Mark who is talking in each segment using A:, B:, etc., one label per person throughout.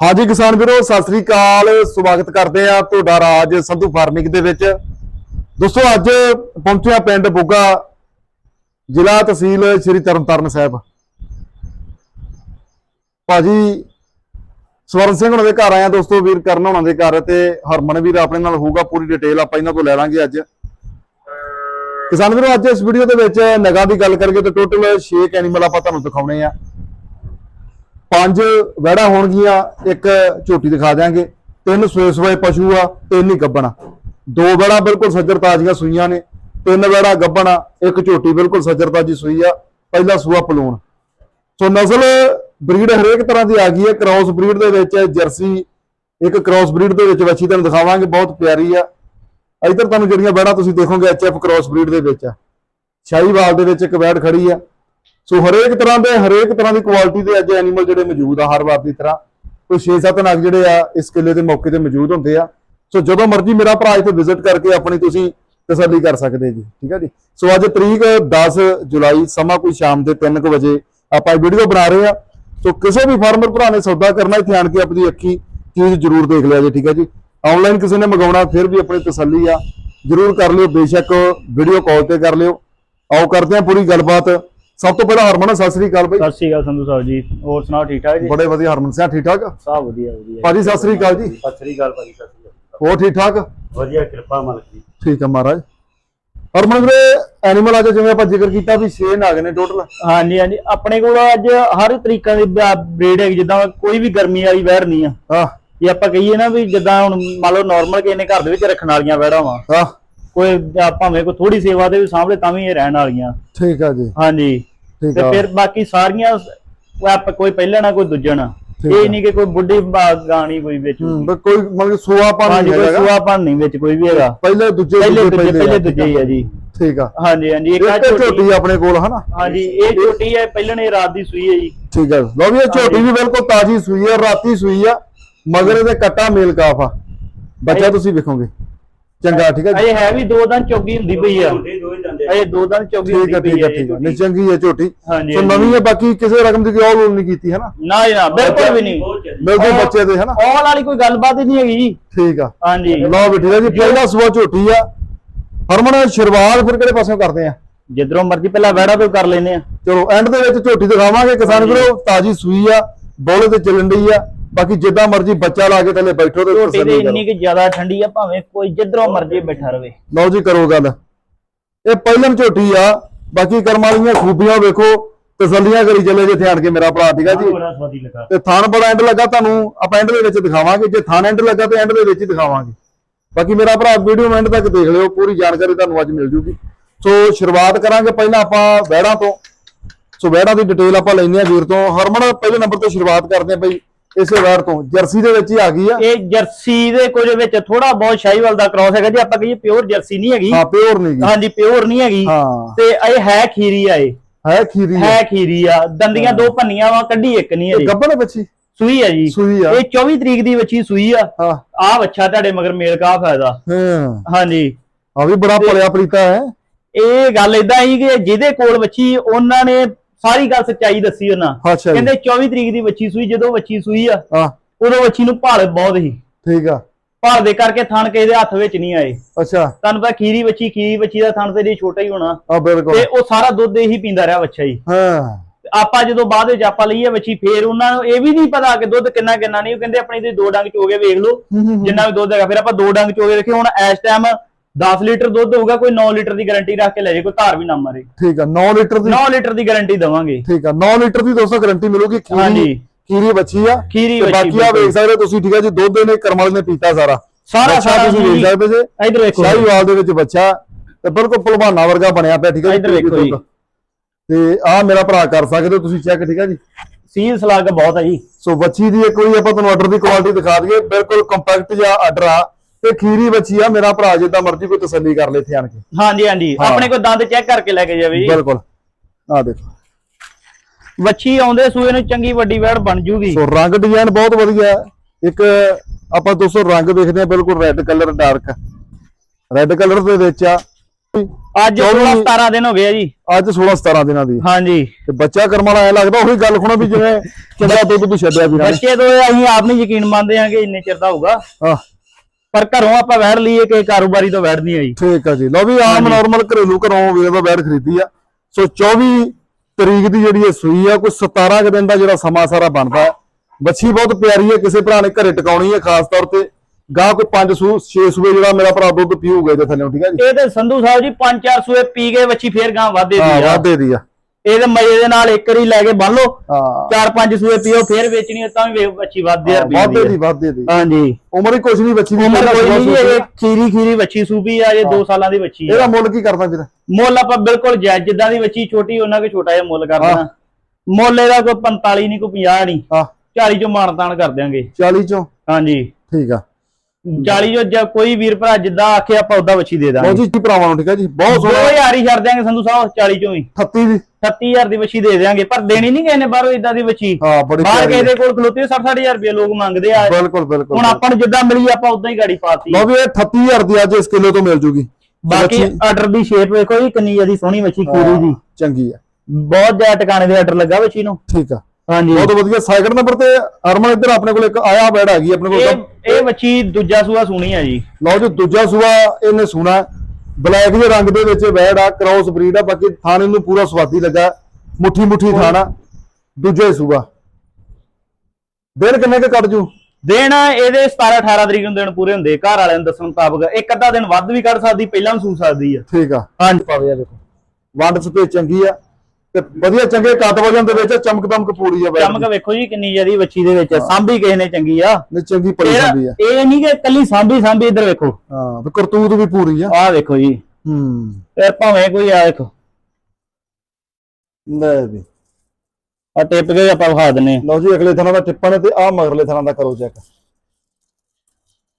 A: ਹਾਂਜੀ ਕਿਸਾਨ ਵੀਰੋ, ਸਤਿ ਸ੍ਰੀ ਅਕਾਲ। ਸਵਾਗਤ ਕਰਦੇ ਆ ਤੁਹਾਡਾ ਰਾਜ ਸੰਧੂ ਫਾਰਮਿੰਗ ਦੇ ਵਿੱਚ। ਦੋਸਤੋ, ਅੱਜ ਪਹੁੰਚਿਆ ਪਿੰਡ ਬੁੱਗਾ, ਜ਼ਿਲ੍ਹਾ ਤਹਿਸੀਲ ਸ੍ਰੀ ਤਰਨਤਾਰਨ ਸਾਹਿਬ। ਭਾਜੀ, ਸਵਰਨ ਸਿੰਘ ਉਹਨਾਂ ਦੇ ਘਰ ਆਇਆ ਦੋਸਤੋ, ਵੀਰ ਕਰਨ ਉਹਨਾਂ ਦੇ ਘਰ ਤੇ ਹਰਮਨ ਵੀਰ ਆਪਣੇ ਨਾਲ ਹੋਊਗਾ, ਪੂਰੀ ਡਿਟੇਲ ਆਪਾਂ ਇਹਨਾਂ ਤੋਂ ਲੈ ਲਾਂਗੇ ਅੱਜ। ਕਿਸਾਨ ਵੀਰੋ, ਅੱਜ ਇਸ ਵੀਡੀਓ ਦੇ ਵਿੱਚ ਨਗਾ ਦੀ ਗੱਲ ਕਰੀਏ ਤਾਂ ਟੋਟਲ 6 ਐਨੀਮਲ ਆਪਾਂ ਤੁਹਾਨੂੰ ਦਿਖਾਉਣੇ ਆ। ਪੰਜ ਵੜਾ ਹੋਣਗੀਆਂ, ਇੱਕ ਝੋਟੀ ਦਿਖਾ ਦਿਆਂਗੇ। ਤਿੰਨ ਸੋਏ ਸੋਏ ਪਸ਼ੂ ਆ, ਤਿੰਨ ਹੀ ਗੱਬਣਾ। ਦੋ ਵੜਾ ਬਿਲਕੁਲ ਸੱਜਰ ਤਾਜ਼ੀਆਂ ਸੂਈਆਂ ਨੇ, ਤਿੰਨ ਵੜਾ ਗੱਬਣਾ, ਇੱਕ ਝੋਟੀ ਬਿਲਕੁਲ ਸੱਜਰ ਤਾਜ਼ੀ ਸੂਈ ਆ, ਪਹਿਲਾ ਸੂਆ ਪਲੂਣ। ਸੋ ਨਸਲ ਬਰੀਡ ਹਰੇਕ ਤਰ੍ਹਾਂ ਦੀ ਆ ਗਈ ਹੈ, ਕ੍ਰਾਸ ਬਰੀਡ ਦੇ ਵਿੱਚ ਜਰਸੀ, ਇੱਕ ਕ੍ਰਾਸ ਬਰੀਡ ਦੇ ਵਿੱਚ ਵੱਛੀ ਤੁਹਾਨੂੰ ਦਿਖਾਵਾਂਗੇ, ਬਹੁਤ ਪਿਆਰੀ ਆ। ਇਧਰ ਤੁਹਾਨੂੰ ਜਿਹੜੀਆਂ ਵੜਾ ਤੁਸੀਂ ਦੇਖੋਗੇ ਐਚਐਫ ਕ੍ਰਾਸ ਬਰੀਡ ਦੇ ਵਿੱਚ ਆ। ਸ਼ਾਹੀਵਾਲ ਦੇ ਵਿੱਚ ਇੱਕ ਵੈੜ ਖੜੀ ਆ। ਸੋ ਹਰੇਕ ਤਰ੍ਹਾਂ ਦੇ, ਹਰੇਕ ਤਰ੍ਹਾਂ ਦੀ ਕੁਆਲਿਟੀ ਦੇ ਅੱਜ ਐਨੀਮਲ ਜਿਹੜੇ ਮੌਜੂਦ ਆ, ਹਰ ਵਾਰ ਦੀ ਤਰ੍ਹਾਂ, ਕੋਈ 6-7 ਨਗ ਜਿਹੜੇ ਆ, ਇਸ ਕਿਲੇ ਦੇ ਮੌਕੇ ਤੇ ਮੌਜੂਦ ਹੁੰਦੇ ਆ। ਸੋ ਜਦੋਂ ਮਰਜ਼ੀ ਮੇਰਾ ਭਰਾ ਇੱਥੇ ਵਿਜ਼ਿਟ ਕਰਕੇ ਆਪਣੀ ਤੁਸੀਂ ਤਸੱਲੀ ਕਰ ਸਕਦੇ ਜੀ, ਠੀਕ ਹੈ ਜੀ? ਸੋ ਅੱਜ ਤਰੀਕ 10 ਜੁਲਾਈ, ਸਮਾਂ ਕੋਈ ਸ਼ਾਮ ਦੇ 3:00 ਵਜੇ ਆਪਾਂ ਇਹ ਵੀਡੀਓ ਬਣਾ ਰਹੇ ਆ। ਸੋ ਕਿਸੇ ਵੀ ਫਾਰਮਰ ਭਰਾ ਨੇ ਸੌਦਾ ਕਰਨਾ, ਇੱਥੇ ਆਣ ਕੇ ਆਪਣੀ ਅੱਖੀ ਚੀਜ਼ ਜ਼ਰੂਰ ਦੇਖ ਲਿਆ ਜੀ, ਠੀਕ ਹੈ ਜੀ? ਆਨਲਾਈਨ ਕਿਸੇ ਨੇ ਮੰਗਾਉਣਾ, ਫਿਰ ਵੀ ਆਪਣੀ ਤਸੱਲੀ ਆ। ਜ਼ਰੂਰ ਕਰ ਲਿਓ, ਬੇਸ਼ੱਕ ਵੀਡੀਓ ਕਾਲ ਤੇ ਕਰ ਲਿਓ। ਆਓ ਕਰਦੇ ਆ ਪੂਰੀ ਗੱਲਬਾਤ। ਸਭ ਤੋਂ ਪਹਿਲਾਂ ਹਰਮਨ ਸਤਿ ਸ੍ਰੀ ਅਕਾਲ ਬਾਈ।
B: ਸਤਿ ਸ਼੍ਰੀ ਅਕਾਲ ਸੰਧੂ ਸਾਹਿਬ ਜੀ ਹੋਰ ਸੁਣਾਓ ਠੀਕ ਠਾਕ ਜੀ?
A: ਬੜੇ ਵਧੀਆ ਹਰਮਨ ਸਿੰਘ ਠੀਕ ਠਾਕ?
B: ਸਭ ਵਧੀਆ ਵਧੀਆ।
A: ਭਾਜੀ ਸਤਿ ਸ੍ਰੀ ਅਕਾਲ ਜੀ।
B: ਸਤਿ ਸ਼੍ਰੀ ਅਕਾਲ ਭਾਜੀ ਸਤਿ ਸ਼੍ਰੀ ਅਕਾਲ।
A: ਹੋਰ ਠੀਕ ਠਾਕ?
B: ਵਧੀਆ ਕਿਰਪਾ ਮਾਲਕ ਦੀ।
A: ਠੀਕ ਹੈ ਮਹਾਰਾਜ। ਹਰਮਨ ਵੀਰੇ ਐਨੀਮਲ ਅੱਜ ਜਿਵੇਂ ਆਪਾਂ ਜ਼ਿਕਰ ਕੀਤਾ ਵੀ 6 ਨਾਗ ਨੇ ਟੋਟਲ
B: ਹਾਂਜੀ ਹਾਂਜੀ। ਆਪਣੇ ਕੋਲ ਅੱਜ ਹਰ ਤਰੀਕਾ ਦੀ ਬਰੀਡ ਹੈ ਜਿੱਦਾਂ ਕੋਈ ਵੀ ਗਰਮੀ ਵਾਲੀ ਵਹਿੜ ਨਹੀਂ ਆ।
A: ਆਹ
B: ਜੇ ਆਪਾਂ ਕਹੀਏ ਨਾ ਵੀ ਜਿੱਦਾਂ ਹੁਣ ਮੰਨ ਲਓ ਨਾਰਮਲ ਕਿਸੇ ਨੇ ਘਰ ਦੇ ਵਿੱਚ ਰੱਖਣ ਵਾਲੀਆਂ ਵਹਿੜਾਂ ਵਾ
A: ਆਹ
B: ਕੋਈ ਭਾਵੇਂ ਕੋਈ ਥੋੜੀ ਸੇਵਾ ਦੇ ਵੀ ਸਾਹਮਣੇ ਤਾਂ ਵੀ ਇਹ ਰਹਿਣ ਵਾਲੀਆਂ।
A: ਠੀਕ ਆ ਜੀ।
B: ਹਾਂਜੀ।
A: ਠੀਕ
B: ਤੇ
A: ਆ।
B: ਫਿਰ ਬਾਕੀ ਸਾਰੀਆਂ ਆਪਾਂ ਕੋਈ ਪਹਿਲਾ ਨਾ ਕੋਈ ਦੂਜਾ ਨਾ। ਇਹ
A: ਆ।
B: ਨਹੀਂ ਕਿ ਕੋਈ ਬੁੱਢੀ ਗਾਣੀ ਕੋਈ ਵਿੱਚ
A: ਹੂੰ ਕੋਈ ਮਤਲਬ ਸੂਆ ਪਾ
B: ਹਾਂਜੀ
A: ਨਹੀਂ
B: ਕੋਈ
A: ਹੈਗਾ।
B: ਸੁਆ ਭੰਨ ਨਹੀਂ ਵਿੱਚ ਕੋਈ ਵੀ ਹੈਗਾ।
A: ਪਹਿਲੇ ਦੂਜੇ
B: ਪਹਿਲੇ
A: ਦੂਜੇ
B: ਪਹਿਲੇ
A: ਆ।
B: ਦੂਜੇ ਹੀ ਆ ਜੀ।
A: ਠੀਕ ਆ।
B: ਹਾਂਜੀ ਹਾਂਜੀ ਇੱਕ
A: ਤੇ ਝੋਟੀ ਆਪਣੇ ਕੋਲ ਹਨਾ?
B: ਹਾਂਜੀ ਇਹ ਛੋਟੀ ਹੈ ਪਹਿਲਣੇ ਰਾਤ ਦੀ ਸੂਈ ਹੈ ਜੀ।
A: ਠੀਕ ਆ। ਲਓ ਵੀ ਇਹ ਝੋਟੀ ਵੀ ਬਿਲਕੁਲ ਤਾਜ਼ੀ ਸੂਈ ਆ ਰਾਤੀ ਸੂਈ ਆ ਮਗਰ ਇਹਦੇ ਕੱਟਾ ਮੇਲ ਕਾਫ ਆ। ਬੱਚਾ ਤੁਸੀਂ ਵੇਖੋਗੇ। ਚੰਗਾ ਠੀਕ ਆ ਜੀ।
B: ਅਜੇ ਹੈ ਵੀ ਦੋ ਦਿਨ ਚੌਗੀ ਹੁੰਦੀ ਪਈ ਆ। ਅਜੇ ਦੋ ਦਿਨ ਚੌਗੀ
A: ਠੀਕ
B: ਹੁੰਦੀ
A: ਆ
B: ਪਈ
A: ਠੀਕ ਆ ਠੀਕ ਆ
B: ਇਹ
A: ਨਹੀਂ ਚੰਗੀ ਹੈ ਝੋਟੀ।
B: ਹਾਂਜੀ,
A: ਸੋ। ਨਵੀਂ ਹੈ ਬਾਕੀ ਕਿਸੇ ਰਕਮ ਦੀ ਕੋਈ ਔਲ ਨਹੀਂ ਕੀਤੀ ਹੈ ਨਾ?
B: ਨਾ ਜੀ ਨਾ ਬਿਲਕੁਲ ਵੀ ਨਹੀਂ।
A: ਮਿਲਦੇ
B: ਉਹ-
A: ਬੱਚੇ ਦੇ ਹਨਾ
B: ਆਉਣ ਵਾਲੀ ਕੋਈ ਗੱਲਬਾਤ ਹੀ ਨਹੀਂ ਹੈਗੀ ਜੀ।
A: ਠੀਕ ਆ।
B: ਹਾਂਜੀ।
A: ਲਓ ਆ ਜੀ ਪਹਿਲਾ ਸੂਆ ਝੋਟੀ ਆ। ਹਰਮਨ ਸ਼ੁਰੂਆਤ ਫਿਰ ਕਿਹੜੇ ਪਾਸੋਂ ਕਰਦੇ ਆ?
B: ਜਿੱਧਰੋਂ ਮਰਜ਼ੀ ਪਹਿਲਾਂ ਵਹਿੜਾ ਤੋਂ ਕਰ ਲੈਨੇ ਆ।
A: ਚਲੋ ਐਂਡ ਦੇ ਵਿੱਚ ਝੋਟੀ ਦਿਖਾਵਾਂਗੇ। ਕਿਸਾਨ ਵੀਰੋ ਤਾਜੀ ਸੂਈ ਆ ਬੋਲੇ ਤੇ ਚੱਲਣ ਡਈ ਆ। ਬਾਕੀ ਜਿੱਦਾਂ ਮਰਜ਼ੀ ਬੱਚਾ ਲਾ ਕੇ ਥੱਲੇ ਬੈਠੋ ਤੇ
B: ਝੋਟੀ ਦੇ
A: ਤਸੱਲੀ ਕਰੋ।
B: ਇੰਨੀ ਕਿ ਜ਼ਿਆਦਾ ਠੰਡੀ ਆ ਭਾਵੇਂ ਕੋਈ ਜਿੱਧਰੋਂ ਮਰਜ਼ੀ ਬੈਠਾ ਰਵੇ।
A: ਲਓ ਜੀ ਕਰੋ ਗੱਲ। ਇਹ ਪਹਿਲਮ ਝੋਟੀ ਆ ਬਾਕੀ ਕਰਮ ਵਾਲੀਆਂ ਖੂਬੀਆਂ ਵੇਖੋ ਤਸੱਲੀਆਂ ਕਰੀ ਚੱਲੇ ਜਿੱਥੇ ਆਣ ਕੇ ਮੇਰਾ ਭਰਾ ਠੀਕ ਆ ਜੀ?
B: ਬੜਾ ਸਵਾਦੀ ਲੱਗਾ।
A: ਤੇ ਥਣ ਬੜਾ ਐਂਡ ਲੱਗਾ ਤੁਹਾਨੂੰ ਆਪਾਂ ਐਂਡ ਦੇ ਵਿੱਚ ਦਿਖਾਵਾਂਗੇ ਜੇ ਥਣ ਐਂਡ ਲੱਗਾ ਤੇ ਐਂਡ ਦੇ ਵਿੱਚ ਹੀ ਦਿਖਾਵਾਂਗੇ। ਬਾਕੀ ਮੇਰਾ ਭਰਾ ਵੀਡੀਓ ਐਂਡ ਤੱਕ ਦੇਖ ਲਿਓ ਪੂਰੀ ਜਾਣਕਾਰੀ ਤੁਹਾਨੂੰ ਅੱਜ ਮਿਲ ਜੂਗੀ। ਸੋ ਸ਼ੁਰੂਆਤ ਕਰਾਂਗੇ ਪਹਿਲਾਂ ਆਪਾਂ ਵਹਿੜਾਂ ਤੋਂ। ਸੋ ਵਹਿੜਾਂ ਦੀ ਡਿਟੇਲ ਆਪਾਂ ਲੈਂਦੇ ਆ ਵੀਰ ਤੋਂ। ਹਰਮਨ ਪਹਿਲੇ ਨੰਬਰ ਤੋਂ ਸ਼ੁਰੂਆਤ ਕਰਦੇ ਆ ਬਈ। ਇਸੇ ਵਹਿੜ ਤੋਂ ਜਰਸੀ ਦੇ ਵਿੱਚ ਹੀ ਆ ਗਈ ਆ।
B: ਇਹ ਜਰਸੀ ਦੇ ਕੁਝ ਵਿੱਚ ਥੋੜਾ ਬਹੁਤ ਸ਼ਾਹੀਵਾਲ ਦਾ ਕ੍ਰਾਸ ਹੈਗਾ ਜੀ ਆਪਾਂ ਕਹੀਏ ਪਿਓਰ ਜਰਸੀ ਨਹੀਂ ਹੈਗੀ।
A: ਹਾਂ ਪਿਓਰ ਨਹੀਂ ਗਈ
B: ਹਾਂਜੀ ਪਿਓਰ ਨਹੀਂ ਹੈਗੀ।
A: ਹਾਂ।
B: ਤੇ ਇਹ ਹੈ ਖੀਰੀ ਆ ਇਹ।
A: ਹੈ ਖੀਰੀ
B: ਹੈ ਖੀਰੀ ਆ। ਦੰਦੀਆਂ ਦੋ ਭੰਨੀਆਂ ਵਾ ਕੱਢੀ ਇੱਕ ਨਹੀਂ ਹੈ ਜੀ
A: ਗੱਬਣ ਬੱਚੀ?
B: ਸੂਈ ਆ ਜੀ।
A: ਸੂਈ ਆ।
B: ਇਹ 24 ਤਰੀਕ ਦੀ ਵੱਛੀ ਸੂਈ ਆ। ਆ ਵੱਛਾ ਤੁਹਾਡੇ ਮਗਰ ਮੇਲ ਕਾ ਫਾਇਦਾ।
A: ਹਾਂ।
B: ਹਾਂਜੀ।
A: ਆ ਵੀ ਬੜਾ ਪਲਿਆ ਪ੍ਰੀਤਾ ਹੈ।
B: ਇਹ ਗੱਲ ਇਦਾਂ ਹੀ ਕਿ ਜਿਹਦੇ ਕੋਲ ਵੱਛੀ ਉਹਨਾਂ ਨੇ ਸਾਰੀ ਗੱਲ ਸੱਚਾਈ ਦੱਸੀ ਉਹਨਾਂ।
A: ਅੱਛਾ ਜੀ।
B: ਕਹਿੰਦੇ 24 ਤਰੀਕ ਦੀ ਵੱਛੀ ਸੂਈ ਜਦੋਂ ਵੱਛੀ ਸੂਈ ਆ
A: ਹਾਂ।
B: ਉਦੋਂ ਵੱਛੀ ਨੂੰ ਭਾਲ ਬਹੁਤ ਸੀ।
A: ਠੀਕ ਆ।
B: ਭਾਲ ਦੇ ਕਰਕੇ ਥਣ ਕਿਸੇ ਦੇ ਹੱਥ ਵਿੱਚ ਨਹੀਂ ਆਏ।
A: ਅੱਛਾ।
B: ਤੁਹਾਨੂੰ ਪਤਾ ਖੀਰੀ ਵੱਛੀ ਖੀਰੀ ਵੱਛੀ ਦਾ ਥਣ ਤੇ ਜੇ ਛੋਟਾ ਹੀ ਹੋਣਾ
A: ਆ ਬਿਲਕੁਲ।
B: ਤੇ ਉਹ ਸਾਰਾ ਦੁੱਧ ਇਹੀ ਪੀਂਦਾ ਰਿਹਾ ਵੱਛਾ ਹੀ।
A: ਹਾਂ।
B: ਆਪਾਂ ਜਦੋਂ ਬਾਅਦ ਵਿੱਚ ਆਪਾਂ ਲਈਏ ਵੱਛੀ ਫੇਰ ਉਹਨਾਂ ਨੂੰ ਇਹ ਵੀ ਨਹੀਂ ਪਤਾ ਕਿ ਦੁੱਧ ਕਿੰਨਾ ਕਿੰਨਾ ਨਹੀਂ। ਉਹ ਕਹਿੰਦੇ ਆਪਣੀ ਤੇ ਦੋ ਡੰਗ ਚੋਗੇ ਵੇਖ ਲਓ। ਜਿੰਨਾ ਵੀ ਦੁੱਧ ਹੈਗਾ ਫਿਰ ਆਪਾਂ ਦੋ ਡੰਗ ਚੋਗੇ ਦੇਖੇ ਹੁਣ ਇਸ ਟਾਈਮ 10 ਲੀਟਰ ਦੁੱਧ ਹੋਊਗਾ ਕੋਈ 9 ਲੀਟਰ ਦੀ ਗਾਰੰਟੀ ਰੱਖ ਕੇ ਲੈ ਜੇ ਕੋਈ ਧਾਰ ਵੀ ਨਾ ਮਾਰੇ।
A: ਠੀਕ ਆ 9 ਲੀਟਰ ਦੀ
B: 9 ਲੀਟਰ ਦੀ ਗਾਰੰਟੀ ਦਵਾਂਗੇ।
A: ਠੀਕ ਆ 9 ਲੀਟਰ ਦੀ ਦੋਸਤੋ ਗਾਰੰਟੀ ਮਿਲੂਗੀ
B: ਹਾਂਜੀ।
A: ਖੀਰੀ ਬੱਚੀ ਆ।
B: ਖੀਰੀ ਵੱਛੀ
A: ਬਾਕੀ ਆ ਵੇਖ। ਸਕਦੇ ਤੁਸੀਂ ਠੀਕ ਆ ਜੀ ਦੁੱਧ ਇਹਨੇ ਕਰਮਲ ਨੇ ਪੀਤਾ ਸਾਰਾ।
B: ਸਾਰਾ
A: ਬੱਚਾ
B: ਸਾਰਾ
A: ਤੁਸੀਂ ਵੇਖ ਸਕਦੇ ਜੇ।
B: ਇਧਰ ਵੇਖੋ।
A: ਸ਼ਾਹੀਵਾਲ ਦੇ ਵਿੱਚ ਬੱਚਾ ਤੇ ਬਿਲਕੁਲ ਭਲਵਾਨਾ ਵਰਗਾ ਬਣਿਆ ਪਿਆ ਠੀਕ ਆ
B: ਇੱਧਰ ਵੇਖੋ ਜੀ।
A: ਤੇ ਆ ਮੇਰਾ ਭਰਾ ਕਰ ਸਕਦੇ ਹੋ ਤੁਸੀਂ ਚੈੱਕ ਠੀਕ ਆ ਜੀ?
B: ਸੀਲ ਸਲਾਗ ਬਹੁਤ ਹੈ ਜੀ।
A: ਸੋ ਬੱਚੀ ਦੀ ਇੱਕ ਵਾਰੀ ਆਪਾਂ ਤੁਹਾਨੂੰ ਆਰਡਰ ਦੀ ਕੁਆਲਿਟੀ ਦਿਖਾ ਦਈਏ ਬਿਲਕੁਲ ਕੰਪੈਕਟ ਜਿਹਾ ਆਰਡਰ ਆ। ਤੇ ਖੀਰੀ ਬੱਚੀ ਆ ਮੇਰਾ ਭਰਾ ਜਿੱਦਾਂ ਮਰਜ਼ੀ ਕੋਈ ਤਸੱਲੀ ਕਰ ਲੈ ਇੱਥੇ ਆਣ ਕੇ।
B: ਹਾਂਜੀ ਹਾਂਜੀ।
A: ਹਾਂ।
B: ਆਪਣੇ ਕੋਲ ਦੰਦ ਚੈੱਕ ਕਰਕੇ ਲੈ ਕੇ ਜਾਵੇ ਜੀ।
A: ਬਿਲਕੁਲ। ਆ ਦੇਖੋ।
B: ਵੱਛੀ ਆਉਂਦੇ ਸੂਏ ਨੂੰ ਚੰਗੀ ਵੱਡੀ ਵੈੜ ਬਣ ਜੂਗੀ।
A: ਸੋ ਰੰਗ ਡਿਜ਼ਾਈਨ ਬਹੁਤ ਵਧੀਆ। ਹੈ ਇੱਕ ਆਪਾਂ ਦੋਸਤੋ ਰੰਗ ਦੇਖਦੇ ਆ ਬਿਲਕੁਲ red colour dark red colour ਦੇ ਵਿੱਚ ਆ।
B: ਅੱਜ
A: ਚੌਵੀ-
B: 16 17 ਦਿਨ ਹੋ ਗਏ ਆ ਜੀ।
A: ਅੱਜ 16 17 ਦਿਨਾਂ ਦੀ।
B: ਹਾਂਜੀ।
A: ਤੇ ਬੱਚਾ ਕਰਮ ਵਾਲਾ ਐ ਲੱਗਦਾ ਉਹੀ ਗੱਲ ਖੁਣਾ ਵੀ ਜਿਵੇਂ ਚੰਗਾ ਦੁੱਧ ਤੂੰ ਛੱਡਿਆ ਵੀਰਾਂ ਨੇ।
B: ਬੱਚੇ ਤੋਂ ਇਹ ਅਸੀਂ ਆਪ ਨਹੀਂ ਯਕੀਨ ਮੰਨਦੇ ਕਿ ਇੰਨੇ ਚਿਰ ਦਾ ਹੋਊਗਾ।
A: ਹਾਂ।
B: ਪਰ ਘਰੋਂ ਆਪਾਂ ਵੈੜ ਲਈਏ ਕਿ ਕਾਰੋਬਾਰੀ ਤੋਂ ਵੈੜ ਨਹੀਂ ਆਈ
A: ਠੀਕ ਆ ਜੀ। ਲਓ ਵੀ ਆਮ ਨਾਰਮਲ ਘਰੇਲੂ ਘਰੋਂ ਵੀਰੇ ਦਾ ਬੈਡ ਖਰੀਦੀ ਆ। ਸੋ 24 ਤਰੀਕ ਦੀ ਜਿਹੜੀ ਇਹ ਸੂਈ ਆ ਕੋਈ 17 ਕੁ ਦਿਨ ਦਾ ਜਿਹੜਾ ਸਮਾਂ ਸਾਰਾ ਬਣਦਾ ਹੈ ਬੱਚੀ ਬਹੁਤ ਪਿਆਰੀ ਹੈ ਕਿਸੇ ਭਰਾ ਨੇ ਘਰੇ ਟਿਕਾਉਣੀ ਹੈ ਖਾਸ ਤੌਰ ਤੇ। ਗਾਹ ਕੋਈ 5 ਸੂ 6 ਸੂਏ ਜਿਹੜਾ ਮੇਰਾ ਭਰਾ ਦੁੱਧ ਪੀਊਗਾ ਇਹਦੇ ਥੱਲੇ ਠੀਕ ਆ ਜੀ?
B: ਇਹ ਤੇ ਸੰਧੂ ਸਾਹਿਬ ਜੀ 5-4 ਸੂਏ ਪੀ ਕੇ ਬੱਚੀ ਫੇਰ ਗਾਂ ਵਾਧੇ
A: ਹਾਂ
B: ਦੀ ਆ।
A: ਵਾਧੇ ਦੀ ਆ।
B: ਇਹਦੇ ਮਜੇ ਦੇ ਨਾਲ ਇੱਕ ਵਾਰੀ ਲੈ ਕੇ ਬੰਨ ਲਓ।
A: ਹਾਂ।
B: 4-5 ਸੂਏ ਪੀਓ ਫੇਰ ਵੇਚਣੀ ਆ ਤਾਂ ਵੀ ਵੇਖ ਬੱਚੀ ਵਾਧੇ ਰੁਪਏ
A: ਵਾਧੇ ਦੀ। ਵਾਧੇ ਦੀ
B: ਹਾਂਜੀ।
A: ਉਮਰ ਹੀ ਕੁਛ ਨਹੀਂ ਬੱਚੀ ਦੀ
B: ਉਮਰ ਕੋਈ ਨਹੀਂ ਇਹ ਖੀਰੀ ਖੀਰੀ ਬੱਚੀ ਸੂਪੀ ਆ ਇਹ 2 ਸਾਲਾਂ ਦੀ ਬੱਚੀ ਆ।
A: ਇਹਦਾ ਮੁੱਲ ਕੀ ਕਰਦਾ ਫਿਰ?
B: ਮੁੱਲ ਆਪਾਂ ਬਿਲਕੁਲ ਜਾਇਜ਼ ਜਿੱਦਾਂ ਦੀ ਬੱਚੀ ਛੋਟੀ ਉਹਨਾਂ ਕੋ ਛੋਟਾ ਜਿਹਾ ਮੁੱਲ ਕਰ ਦੇਣਾ। ਮੁੱਲ ਇਹਦਾ ਕੋਈ 45 ਨਹੀਂ ਕੋਈ 50 ਨਹੀਂ।
A: ਹਾਂ।
B: 40 ਚੋਂ ਮਾਨਤਾਨ ਕਰ ਦਿਆਂਗੇ।
A: 40 ਚੋਂ?
B: ਹਾਂਜੀ।
A: ਠੀਕ ਆ।
B: 40 ਚੋਂ ਜੇ ਕੋਈ ਵੀਰ ਭਰਾ ਜਿੱਦਾਂ ਆਖੇ ਆਪਾਂ ਉਦਾਂ ਬੱਚੀ ਦੇ ਦਾਂਗੇ।
A: ਜੀ ਕੀ ਭਰਾਵਾਂ ਨੂੰ ਠੀਕ ਆ ਜੀ ਬਹੁਤ ਸੋਹਣਾ।
B: 2000 ਹੀ ਛੱਡ ਦਿਆਂਗੇ ਸੰਧੂ ਸਾਹਿਬ 40 ਚੋਂ ਹੀ।
A: 38 ਦੀ
B: 37000 ਦੀ ਬੱਚੀ ਦੇ ਦਿਆਂਗੇ ਪਰ ਦੇਣੀ ਨਹੀਂ ਕਿਸੇ ਨੇ ਬਾਹਰੋਂ ਇਦਾਂ ਦੀ ਬੱਚੀ
A: ਹਾਂ ਬੜੀ
B: ਬਾਹਰ ਕਿਸੇ
A: ਹੈ।
B: ਦੇ ਕੋਲ ਖਲੋਤੀ 60-60000 ਰੁਪਏ ਲੋਕ ਮੰਗਦੇ ਆ।
A: ਬਿਲਕੁਲ ਬਿਲਕੁਲ
B: ਹੁਣ ਆਪਾਂ ਨੂੰ ਜਿੱਦਾਂ ਮਿਲੀ ਆਪਾਂ ਉਦਾਂ ਹੀ ਗਾੜੀ ਪਾਤੀ।
A: ਲਓ ਵੀ ਇਹ 38000 ਦੀ ਅੱਜ ਇਸ ਕਿਲੋ ਤੋਂ ਮਿਲ ਜੂਗੀ।
B: ਬਾਕੀ ਆਰਡਰ ਦੀ ਸ਼ੇਪ ਵੇਖੋ ਜੀ ਕਿੰਨੀ ਜਿਆਦੀ ਸੋਹਣੀ ਬੱਚੀ ਖੀਰੀ ਦੀ
A: ਚੰਗੀ ਆ
B: ਬਹੁਤ ਜ਼ਿਆਦਾ ਟਿਕਾਣੇ ਦੇ ਆਰਡਰ ਲੱਗਾ ਬੱਚੀ ਨੂੰ।
A: ਠੀਕ ਆ।
B: ਹਾਂਜੀ।
A: ਬਹੁਤ ਵਧੀਆ। ਸਾਈਕਲ ਨੰਬਰ ਤੇ ਹਰਮਨ ਇੱਧਰ ਆਪਣੇ ਕੋਲ ਇੱਕ ਆਇਆ ਬੈੜ ਹੈਗੀ ਆਪਣੇ ਕੋਲ
B: ਇਹ ਇਹ ਬੱਚੀ ਦੂਜਾ ਸੂਆ ਸੁਣੀ ਆ ਜੀ।
A: ਲਓ ਜੀ ਦੂਜਾ ਸੂਆ ਇਹਨੇ ਸੁਣਾ। ਬਲੈਕ ਦੇ ਰੰਗ ਦੇ ਵਿੱਚ ਬੈੜ ਆ ਕ੍ਰਾਸ ਬਰੀਡ ਆ ਬਾਕੀ ਥਾਣ ਇਹਨੂੰ ਪੂਰਾ ਸਵਾਦੀ ਲੱਗਾ। ਮੁੱਠੀ ਮੁੱਠੀ ਥਾਣਾ। ਦੂਜਾ ਸੂਆ। ਦਿਨ ਕਿੰਨੇ ਕੁ ਕੱਢ ਜੂ?
B: ਦਿਨ ਇਹਦੇ 17 18 ਤਰੀਕ ਨੂੰ ਦਿਨ ਪੂਰੇ ਹੁੰਦੇ। ਘਰ ਵਾਲਿਆਂ ਨੂੰ ਦੱਸਣ ਮੁਤਾਬਕ ਇੱਕ ਅੱਧਾ ਦਿਨ ਵੱਧ ਵੀ ਕੱਢ ਸਕਦੀ ਪਹਿਲਾਂ ਵੀ ਸੂ ਸਕਦੀ ਆ।
A: ਠੀਕ ਆ।
B: ਹਾਂਜੀ।
A: ਪਾਵੇ ਆ ਦੇਖੋ। ਵੰਡ ਸਪੇ ਚੰਗੀ ਆ। ਤੇ ਵਧੀਆ ਚੰਗੇ ਕੱਦ ਵਜਨ ਦੇ ਵਿੱਚ ਚਮਕ ਦਮਕ ਪੂਰੀ ਆ ਬੈੜ
B: ਚਮਕ ਵੇਖੋ ਜੀ ਕਿੰਨੀ ਜਿਆਦੀ ਬੱਚੀ ਦੇ ਵਿੱਚ ਸਾਂਭੀ ਕਿਸੇ ਨੇ ਚੰਗੀ ਆ।
A: ਨੇ ਚੰਗੀ ਪੜੀ
B: ਫਿਰ
A: ਜਾਂਦੀ ਆ।
B: ਇਹ ਨਹੀਂ ਕਿ ਕੱਲੀ ਸਾਂਭੀ ਸਾਂਭੀ ਇੱਧਰ ਵੇਖੋ।
A: ਹਾਂ ਤੇ ਕਰਤੂਤ ਵੀ ਪੂਰੀ ਆ।
B: ਆਹ ਵੇਖੋ ਜੀ।
A: ਹੂੰ।
B: ਫਿਰ ਭਾਵੇਂ ਕੋਈ ਆ ਵੇਖੋ।
A: ਲੈ ਵੀ।
B: ਆ ਟਿਪ ਕੇ ਆਪਾਂ ਵਿਖਾ ਦਿੰਨੇ।
A: ਲਓ ਜੀ ਅਗਲੇ ਥਾਂ ਦਾ ਟਿੱਪਣ ਤੇ ਆ ਮਗਰਲੇ ਥਾਂ ਦਾ ਕਰੋ ਚੈੱਕ।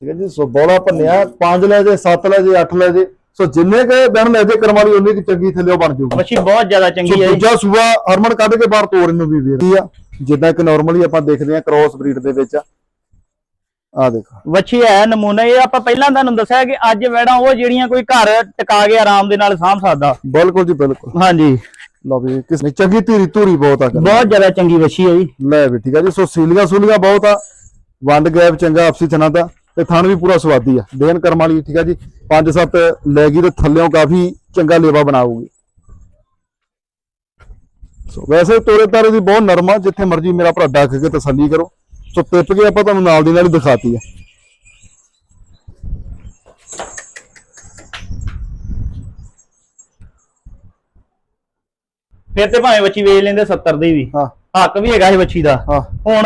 A: ਠੀਕ ਹੈ ਜੀ ਸੋ ਬੋਲਾ ਭੰਨਿਆ 5 ਲੈ ਜੇ 7 ਲੈ ਜੇ 8 ਲੈ ਜੇ। ਸੋ ਜਿੰਨੇ ਕੇ ਦਿਨ ਲੈ ਜੇ ਕਰਮ ਵਾਲੀ ਉਨੀ ਕੁ ਚੰਗੀ ਥੱਲੇ ਬਣ ਜਾਊਗੀ।
B: ਬੱਚੀ ਬਹੁਤ ਜ਼ਿਆਦਾ
A: ਸੋ
B: ਚੰਗੀ ਹੈ ਜੀ।
A: ਦੂਜਾ ਸੂਆ ਹਰਮਨ ਕੱਢ ਕੇ ਬਾਹਰ ਤੋੜ ਇਹਨੂੰ ਵੀ ਵੀਰ ਆ। ਜਿੱਦਾਂ ਕਿ ਨਾਰਮਲੀ ਆਪਾਂ ਦੇਖਦੇ ਆ ਕ੍ਰਾਸ ਬਰੀਡ ਦੇ ਵਿੱਚ। ਆ ਦੇਖੋ।
B: ਵੱਛੀ ਹੈ ਨਮੂਨਾ ਇਹ ਆਪਾਂ ਪਹਿਲਾਂ ਤੁਹਾਨੂੰ ਦੱਸਿਆ ਕਿ ਅੱਜ ਵੈੜਾਂ ਉਹ ਜਿਹੜੀਆਂ ਕੋਈ ਘਰ ਟਿਕਾ ਕੇ ਆਰਾਮ ਦੇ ਨਾਲ ਸਾਂਭ ਸਕਦਾ।
A: ਬਿਲਕੁਲ ਜੀ ਬਿਲਕੁਲ।
B: ਹਾਂਜੀ।
A: ਲਓ ਵੀ ਕਿਸ ਨੇ ਚੰਗੀ ਧੀਰੀ ਧੂਰੀ ਬਹੁਤ ਆ।
B: ਬਹੁਤ ਜ਼ਿਆਦਾ ਚੰਗੀ ਵੱਛੀ ਹੈ ਜੀ।
A: ਲੈ ਵੀ ਠੀਕ ਆ ਜੀ। ਸੋ ਸੀਲੀਆਂ ਸੂਲੀਆਂ ਬਹੁਤ ਆ। ਵੰਡ ਗੈਪ ਚੰਗਾ ਆਪਸੀ ਥਣਾ ਦਾ। ਤੇ ਥਣ ਵੀ ਪੂਰਾ ਸਵਾਦੀ ਆ। ਦੇਨ ਕਰਮ ਵਾਲੀ ਠੀਕ ਆ ਜੀ? 5-7 ਲੈ ਗਈ ਤੇ ਥੱਲਿਓਂ ਕਾਫੀ ਚੰਗਾ ਲੇਵਾ ਬਣਾਉਗੀ ਸੋ ਵੈਸੇ ਤੋਰੇ ਤਾਰੇ ਦੀ ਬਹੁਤ ਨਰਮ ਆ ਜਿੱਥੇ ਮਰਜ਼ੀ ਮੇਰਾ ਭਰਾ ਡੱਕ ਕੇ ਤਸੱਲੀ ਕਰੋ। ਸੋ ਟਿੱਪ ਕੇ ਆਪਾਂ ਤੁਹਾਨੂੰ ਨਾਲ ਦੀ ਨਾਲ ਹੀ ਦਿਖਾਤੀ ਆ।
B: ਫਿਰ ਤੇ ਭਾਵੇਂ ਬੱਚੀ ਵੇਚ ਲੈਂਦੇ 70 ਦੀ ਵੀ।
A: ਹਾਂ।
B: ਹੱਕ ਵੀ ਹੈਗਾ ਇਹ ਬੱਚੀ ਦਾ।
A: ਹਾਂ।
B: ਹੁਣ